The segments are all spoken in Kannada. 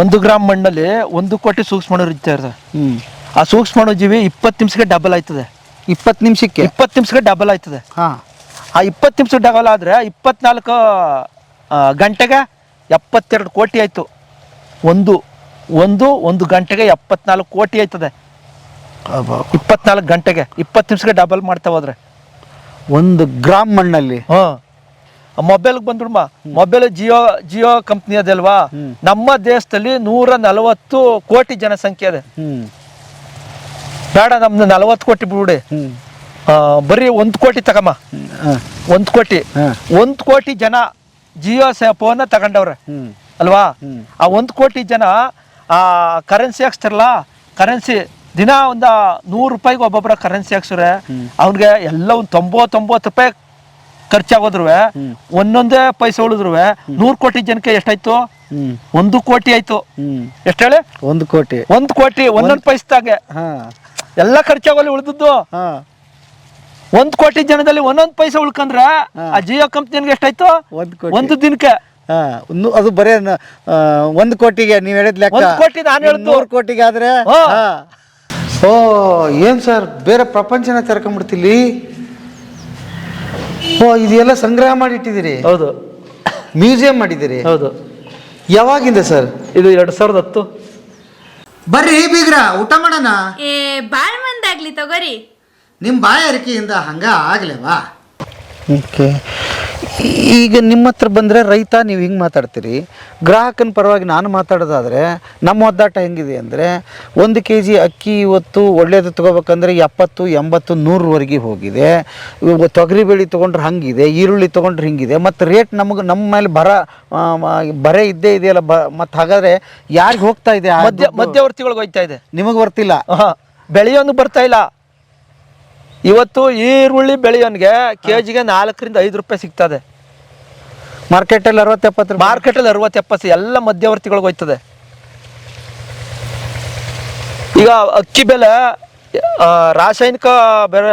ಒಂದು ಗ್ರಾಮ್ ಮಣ್ಣಲ್ಲಿ ಒಂದು ಕೋಟಿ ಸೂಕ್ಷ್ಮಾಣು ಇರ್ತದೆ ಆ ಸೂಕ್ಷ್ಮಾಣು ಜೀವಿ ಇಪ್ಪತ್ತು ನಿಮಿಷಕ್ಕೆ ಡಬಲ್ ಆಯ್ತದೆ. ಇಪ್ಪತ್ತು ನಿಮಿಷಕ್ಕೆ? ಇಪ್ಪತ್ತು ನಿಮಿಷಕ್ಕೆ ಡಬಲ್ ಆಯ್ತದೆ. ಹಾ. ಆ ಇಪ್ಪತ್ತು ನಿಮಿಷ ಡಬಲ್ ಆದರೆ ಇಪ್ಪತ್ನಾಲ್ಕು ಗಂಟೆಗೆ ಎಪ್ಪತ್ತೆರಡು ಕೋಟಿ ಆಯಿತು. ಒಂದು ಒಂದು ಒಂದು ಗಂಟೆಗೆ ಎಪ್ಪತ್ನಾಲ್ಕು ಕೋಟಿ ಆಯ್ತದೆ. ಇಪ್ಪತ್ನಾಲ್ಕು ಗಂಟೆಗೆ ಇಪ್ಪತ್ತು ನಿಮಿಷಕ್ಕೆ ಡಬಲ್ ಮಾಡ್ತಾ ಹೋದ್ರೆ. ಒಂದು ಗ್ರಾಮ್ ಮಣ್ಣಲ್ಲಿ? ಹಾಂ. ಮೊಬೈಲ್ಗೆ ಬಂದ್ಬಿಡಮ್ಮ ಮೊಬೈಲ್ ಜಿಯೋ ಜಿಯೋ ಕಂಪ್ನಿ ಅದಲ್ವಾ? ನಮ್ಮ ದೇಶದಲ್ಲಿ ನೂರ ನಲವತ್ತು ಕೋಟಿ ಜನಸಂಖ್ಯೆ ಇದೆ. ಬೇಡ ನಮ್ದು ನಲವತ್ತು ಕೋಟಿ ಬಿಡಿ ಬರೀ ಒಂದು ಕೋಟಿ ತಗಮ್ಮ. ಒಂದ್ ಕೋಟಿ. ಒಂದ್ ಕೋಟಿ ಜನ ಜಿಯೋ ಫೋನ್ ತಗೊಂಡವ್ರೆ. ಅಲ್ವಾ? ಆ ಒಂದು ಕೋಟಿ ಜನ ಆ ಕರೆನ್ಸಿ ಹಾಕ್ಸ್ತಾರಲ್ಲ ಕರೆನ್ಸಿ ದಿನ ಒಂದು ನೂರು ರೂಪಾಯಿಗೆ ಒಬ್ಬೊಬ್ಬರ ಕರೆನ್ಸಿ ಹಾಕ್ಸ್ರೆ ಅವ್ನಿಗೆ ಎಲ್ಲ ಒಂದು ತೊಂಬತ್ತೊಂಬತ್ತು ರೂಪಾಯಿ ಖರ್ಚಾಗೋದ್ರು ಒಂದೊಂದೇ ಪೈಸೆ ಉಳಿದ್ರು ನೂರ್ ಕೋಟಿ ಜನಕ್ಕೆ ಎಷ್ಟಾಯ್ತು? ಹ್ಮ್. ಒಂದು ಕೋಟಿ ಆಯ್ತು. ಎಷ್ಟ್ ಹೇಳಿ? ಒಂದು ಕೋಟಿ. ಒಂದ್ ಕೋಟಿ ಒಂದೊಂದ್ ಪೈಸದಾಗೆ. ಹಾ. ಎಲ್ಲ ಖರ್ಚಾಗೋಲಿ ಉಳಿದದ್ದು. ಹಾ. ಒಂದ್ ಕೋಟಿ ಜನದಲ್ಲಿ ಒಂದೊಂದ್ ಪೈಸೆ ಉಳ್ಕಂದ್ರ ಆ ಜಿಯೋ ಕಂಪ್ನಿಗೆ ಎಷ್ಟಾಯ್ತು? ಒಂದು ದಿನಕ್ಕೆ. ಹಾ. ಒಂದು- ಅದು ಬರೇ ಒಂದ್ ಆ, ಒಂದು ಕೋಟಿಗೆ ನೀವು ಹೇಳಿದ್ ಲೆಕ್ಕ. ಕೋಟಿ ನಾನು ಹೇಳಿದ್ದು ನೂರು ಕೋಟಿಗೆ ಆದ್ರೆ ಹಾ. ಹಾ. ಓ ಏನ್ ಸರ್ ಬೇರೆ ಪ್ರಪಂಚನ ತೆರ್ಕೊಂಡ್ಬಿಡ್ತಿಲ್ಲಿ ಓ ಇದೆಲ್ಲ ಸಂಗ್ರಹ ಮಾಡಿ ಇಟ್ಟಿದ್ದೀರಿ ಹೌದು. ಮ್ಯೂಸಿಯಂ ಮಾಡಿದ್ದೀರಿ? ಹೌದು. ಯಾವಾಗಿಂದ ಸರ್? ಇದು ಎರಡು ಸಾವಿರದ ಹತ್ತು. ಬರ್ರಿ ಬೀಗ್ರ ಊಟ ಮಾಡೋಣ. ಏ ಬಾಳ್ ಮಂದಾಗ್ಲಿ ತಗೋರಿ. ನಿಮ್ಮ ಬಾಯಾರಿಕೆಯಿಂದ ಹಂಗ ಆಗ್ಲೇವಾ? ಓಕೆ. ಈಗ ನಿಮ್ಮ ಹತ್ರ ಬಂದರೆ ರೈತ ನೀವು ಹಿಂಗೆ ಮಾತಾಡ್ತೀರಿ. ಗ್ರಾಹಕನ ಪರವಾಗಿ ನಾನು ಮಾತಾಡೋದಾದರೆ ನಮ್ಮ ಒದ್ದಾಟ ಹೆಂಗಿದೆ ಅಂದರೆ ಒಂದು ಕೆ ಜಿ ಅಕ್ಕಿ ಇವತ್ತು ಒಳ್ಳೇದು ತೊಗೋಬೇಕಂದ್ರೆ ಎಪ್ಪತ್ತು ಎಂಬತ್ತು ನೂರವರೆಗೆ ಹೋಗಿದೆ. ತೊಗರಿ ಬೇಳೆ ತೊಗೊಂಡ್ರೆ ಹಂಗಿದೆ ಈರುಳ್ಳಿ ತೊಗೊಂಡ್ರೆ ಹಿಂಗಿದೆ ಮತ್ತು ರೇಟ್ ನಮಗೆ ನಮ್ಮ ಮೇಲೆ ಬರ ಬರ ಇದ್ದೇ ಇದೆಯಲ್ಲ ಬ ಮತ್ತು ಹಾಗಾದರೆ ಯಾರಿಗೆ ಹೋಗ್ತಾ ಇದೆ ಮಧ್ಯ? ಮಧ್ಯವರ್ತಿಗಳಿಗೆ ಹೋಗ್ತಾ ಇದೆ. ನಿಮಗೆ ಬರ್ತಿಲ್ಲ ಬೆಳೆಯೋನು ಬರ್ತಾ ಇಲ್ಲ. ಇವತ್ತು ಈರುಳ್ಳಿ ಬೆಳೆಯೋನ್ಗೆ ಕೆಜಿಗೆ ನಾಲ್ಕರಿಂದ ಐದು ರೂಪಾಯಿ ಸಿಗ್ತದೆ. ಮಾರ್ಕೆಟಲ್ಲಿ ಅರವತ್ತು ಎಪ್ಪತ್ತು ಮಾರ್ಕೆಟಲ್ಲಿ ಅರವತ್ತು ಎಪ್ಪತ್ತು ಎಲ್ಲ ಮಧ್ಯವರ್ತಿಗಳಿಗೆ ಹೋಯ್ತದೆ. ಈಗ ಅಕ್ಕಿ ಬೆಲೆ ರಾಸಾಯನಿಕ ಬೆಲೆ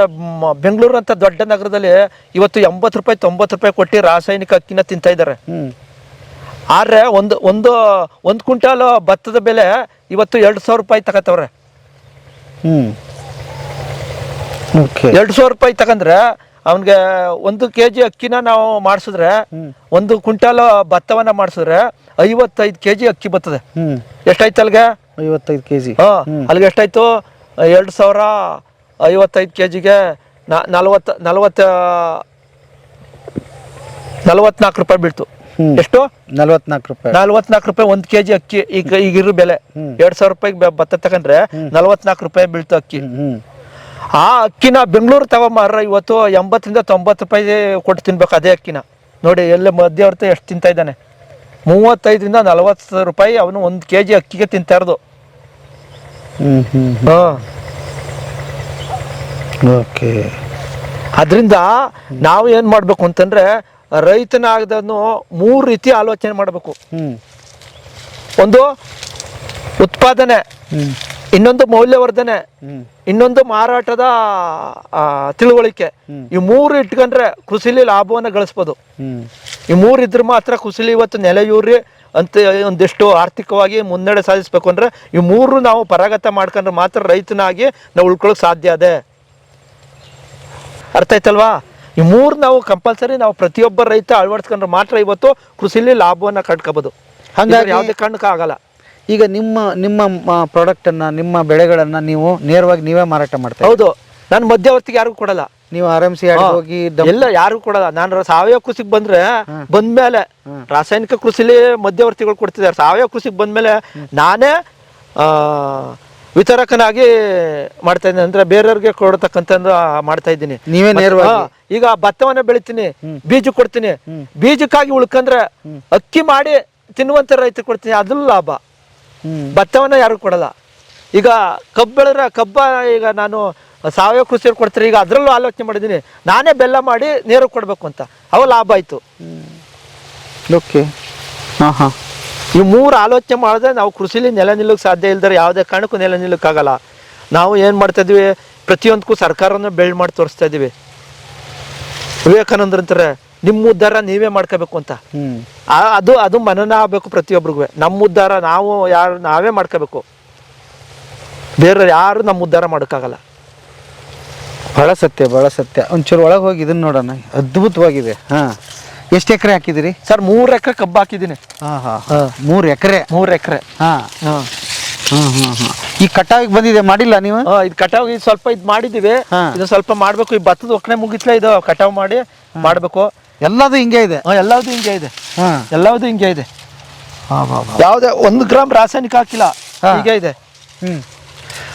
ಬೆಂಗಳೂರು ಅಂತ ದೊಡ್ಡ ನಗರದಲ್ಲಿ ಇವತ್ತು ಎಂಬತ್ತು ರೂಪಾಯಿ ತೊಂಬತ್ತು ರೂಪಾಯಿ ಕೊಟ್ಟು ರಾಸಾಯನಿಕ ಅಕ್ಕಿನ ತಿಂತಾ ಇದ್ದಾರೆ. ಆದ್ರೆ ಒಂದು ಒಂದು ಒಂದು ಕ್ವಿಂಟಾಲ್ ಭತ್ತದ ಬೆಲೆ ಇವತ್ತು ಎರಡು ಸಾವಿರ ರೂಪಾಯಿ ತಗೋತವ್ರೆ. ಹ್ಞೂ ಎರಡು ಸಾವಿರ ರೂಪಾಯಿ ತಗಂದ್ರೆ ಅವನಿಗೆ ಒಂದು ಕೆ ಜಿ ಅಕ್ಕಿನ ನಾವು ಮಾಡಿಸಿದ್ರೆ ಒಂದು ಕ್ವಿಂಟಾಲ್ ಭತ್ತವನ್ನ ಮಾಡಿಸಿದ್ರೆ ಐವತ್ತೈದು ಕೆ ಜಿ ಅಕ್ಕಿ ಬರ್ತದೆ. ಎಷ್ಟಾಯ್ತು ಅಲ್ಲಿಗೆ ಐವತ್ತೈದು ಕೆ ಜಿ ಹಾ ಅಲ್ಲಿಗೆ ಎಷ್ಟಾಯ್ತು? ಎರಡು ಸಾವಿರ ಐವತ್ತೈದು ಕೆ ಜಿಗೆ ನಲವತ್ತ ನಲವತ್ತ ನಲವತ್ನಾಲ್ಕು ರೂಪಾಯಿ ಬೀಳ್ತು. ಎಷ್ಟು? ನಲ್ವತ್ನಾಲ್ಕು ರೂಪಾಯಿ. ನಲ್ವತ್ನಾಲ್ಕು ರೂಪಾಯಿ ಒಂದು ಕೆ ಜಿ ಅಕ್ಕಿ ಈಗ ಈಗಿರೋ ಬೆಲೆ. ಎರಡು ಸಾವಿರ ರೂಪಾಯಿಗೆ ಬೆ- ಭತ್ತ ತಗೊಂಡ್ರೆ ನಲ್ವತ್ನಾಲ್ಕು ರೂಪಾಯಿ ಬೀಳ್ತು ಅಕ್ಕಿ. ಆ ಅಕ್ಕಿನ ಬೆಂಗಳೂರು ತಗೊಂಬಾರ ಇವತ್ತು ಎಂಬತ್ತರಿಂದ ತೊಂಬತ್ತು ರೂಪಾಯಿ ಕೊಟ್ಟು ತಿನ್ಬೇಕು ಅದೇ ಅಕ್ಕಿನ. ನೋಡಿ ಎಲ್ಲ ಮಧ್ಯವರ್ತಿ ಎಷ್ಟು ತಿಂತಾ ಇದ್ದಾನೆ. ಮೂವತ್ತೈದರಿಂದ ನಲವತ್ತು ರೂಪಾಯಿ ಅವನು ಒಂದು ಕೆ ಜಿ ಅಕ್ಕಿಗೆ ತಿಂತಾ ಇರೋದು. ಹ್ಞೂ ಹ್ಞೂ ಓಕೆ. ಅದರಿಂದ ನಾವು ಏನು ಮಾಡಬೇಕು ಅಂತಂದರೆ ರೈತನಾಗದನ್ನು ಮೂರು ರೀತಿ ಆಲೋಚನೆ ಮಾಡಬೇಕು. ಒಂದು ಉತ್ಪಾದನೆ. ಹ್ಞೂ ಇನ್ನೊಂದು ಮೌಲ್ಯವರ್ಧನೆ ಇನ್ನೊಂದು ಮಾರಾಟದ ತಿಳುವಳಿಕೆ. ಈ ಮೂರು ಇಟ್ಕೊಂಡ್ರೆ ಕೃಷಿಲಿ ಲಾಭವನ್ನು ಗಳಿಸ್ಬೋದು. ಈ ಮೂರು ಇದ್ರೆ ಮಾತ್ರ ಕೃಷಿಲಿ ಇವತ್ತು ನೆಲೆಯೂರಿ ಅಂತ ಒಂದಿಷ್ಟು ಆರ್ಥಿಕವಾಗಿ ಮುನ್ನಡೆ ಸಾಧಿಸ್ಬೇಕು ಅಂದ್ರೆ ಈ ಮೂರು ನಾವು ಪರಾಗತ ಮಾಡ್ಕೊಂಡ್ರೆ ಮಾತ್ರ ರೈತನಾಗಿ ನಾವು ಉಳ್ಕೊಳ್ಳೋಕೆ ಸಾಧ್ಯ ಅದೇ. ಅರ್ಥ ಆಯ್ತಲ್ವಾ? ಈ ಮೂರು ನಾವು ಕಂಪಲ್ಸರಿ ನಾವು ಪ್ರತಿಯೊಬ್ಬ ರೈತ ಅಳವಡಿಸ್ಕೊಂಡ್ರೆ ಮಾತ್ರ ಇವತ್ತು ಕೃಷಿಲಿ ಲಾಭವನ್ನ ಕಟ್ಕೋಬಹುದು ಹಂಗಾಗಿ- ಹಾಗಾಗಿ ಯಾವುದೇ ಕಾರಣಕ್ಕೂ ಆಗಲ್ಲ. ಈಗ ನಿಮ್ಮ ನಿಮ್ಮ ಪ್ರಾಡಕ್ಟನ್ನು ನಿಮ್ಮ ಬೆಳೆಗಳನ್ನು ನೀವು ನೇರವಾಗಿ ನೀವೇ ಮಾರಾಟ ಮಾಡ್ತೀರಿ ಹೌದು. ನಾನು ಮಧ್ಯವರ್ತಿಗೆ ಯಾರಿಗೂ ಕೊಡಲ್ಲ. ನೀವು ಆರ್ ಎಂ ಸಿ ಹೋಗಿ ಎಲ್ಲ ಯಾರು ಕೊಡಲ್ಲ. ನಾನು ಸಾವಯವ ಕೃಷಿಗೆ ಬಂದ್ರೆ ಬಂದ್ಮೇಲೆ ರಾಸಾಯನಿಕ ಕೃಷಿಲಿ ಮಧ್ಯವರ್ತಿಗಳು ಕೊಡ್ತಿದ್ದಾರೆ. ಸಾವಯವ ಕೃಷಿಗೆ ಬಂದ್ಮೇಲೆ ನಾನೇ ಆ, ವಿತರಕನಾಗಿ ಮಾಡ್ತಾ ಇದ್ದೀನಿ. ಅಂದ್ರೆ ಬೇರೆಯವ್ರಿಗೆ ಕೊಡತಕ್ಕಂತ ಮಾಡ್ತಾ ಇದ್ದೀನಿ. ನೀವೇ ನೇರ ನೇರವಾಗಿ? ಈಗ ಭತ್ತವನ್ನ ಬೆಳಿತೀನಿ ಬೀಜ ಕೊಡ್ತೀನಿ. ಬೀಜಕ್ಕಾಗಿ ಉಳ್ಕಂದ್ರೆ ಅಕ್ಕಿ ಮಾಡಿ ತಿನ್ನುವಂತ ರೈತರು ಕೊಡ್ತೀನಿ. ಅದ್ರಲ್ಲೂ ಲಾಭ. ಭತ್ತವನ್ನ ಯಾರು ಕೊಡಲ್ಲ. ಈಗ ಕಬ್ಬು ಬೆಳೆದ್ರೆ ಕಬ್ಬ ಈಗ ನಾನು ಸಾವಯವ ಕೃಷಿಯವ್ರು ಕೊಡ್ತಾರೆ ಈಗ ಅದರಲ್ಲೂ ಆಲೋಚನೆ ಮಾಡಿದ್ದೀನಿ. ನಾನೇ ಬೆಲ್ಲ ಮಾಡಿ ನೀರು ಕೊಡಬೇಕು ಅಂತ. ಅವ ಲಾಭ ಆಯಿತು. ಓಕೆ ಹಾಂ ಹಾಂ ಈ ಮೂರು ಆಲೋಚನೆ ಮಾಡಿದ್ರೆ ನಾವು ಕೃಷಿಲಿ ನೆಲೆ ನಿಲ್ಲಕ್ಕೆ ಸಾಧ್ಯ ಇಲ್ದರೆ ಯಾವುದೇ ಕಾರಣಕ್ಕೂ ನೆಲೆ ನಿಲ್ಲಕ್ಕಾಗಲ್ಲ. ನಾವು ಏನು ಮಾಡ್ತಾ ಇದೀವಿ ಪ್ರತಿಯೊಂದಕ್ಕೂ ಸರ್ಕಾರನ ಬೆಳ್ ಮಾಡಿ ತೋರಿಸ್ತಾ ಇದ್ದೀವಿ. ವಿವೇಕಾನಂದ್ರ ಅಂತಾರೆ ನಿಮ್ಮ ಉದ್ಧಾರ ನೀವೇ ಮಾಡ್ಕೋಬೇಕು ಅಂತ. ಅದು ಅದು ಮನನ ಆಗಬೇಕು ಪ್ರತಿಯೊಬ್ಬರಿಗೂ ನಮ್ಮ ಉದ್ಧಾರ ನಾವು ಯಾರು ನಾವೇ ಮಾಡ್ಕೋಬೇಕು. ಬೇರೆ ಯಾರು ನಮ್ಮ ಉದ್ಧಾರ ಮಾಡೋಕ್ಕಾಗಲ್ಲ. ಬಹಳ ಸತ್ಯ ಬಹಳ ಸತ್ಯ. ಒಂಚೂರು ಒಳಗೆ ಹೋಗಿ ಇದನ್ನ ನೋಡೋಣ. ಅದ್ಭುತವಾಗಿದೆ. ಹಾಂ. ಎಷ್ಟು ಎಕರೆ ಹಾಕಿದಿರಿ? ಸರ್ ಮೂರು ಎಕರೆ ಕಬ್ಬು ಹಾಕಿದ್ದೀನಿ. ಹಾಂ ಹಾಂ. ಮೂರು ಎಕರೆ? ಮೂರು ಎಕರೆ. ಹಾಂ. ಹಾಂ. ಹಾಂ ಹಾಂ ಈ ಕಟಾವಿಗೆ ಬಂದಿದೆ ಮಾಡಿಲ್ಲ ನೀವು? ಇದು ಕಟಾವ್ ಇದು ಸ್ವಲ್ಪ ಇದು ಮಾಡಿದ್ದೀವಿ. ಹಾ. ಇದು ಸ್ವಲ್ಪ ಮಾಡಬೇಕು. ಈ ಭತ್ತದ ಒಕ್ಕಣೆ ಮುಗಿತ್ಲೇ ಇದು ಕಟಾವ್ ಮಾಡಿ ಮಾಡಬೇಕು. ಎಲ್ಲದು ಹಿಂಗೆ ಇದೆ. ಎಲ್ಲದು ಹಿಂಗೆ ಇದೆ. ಹಾ. ಎಲ್ಲವುದು ಹಿಂಗೆ ಇದೆ. ಯಾವುದೇ ಒಂದು ಗ್ರಾಮ್ ರಾಸಾಯನಿಕ ಹಾಕಿಲ್ಲ. ಹೀಗೆ ಇದೆ. ಹ್ಮ್.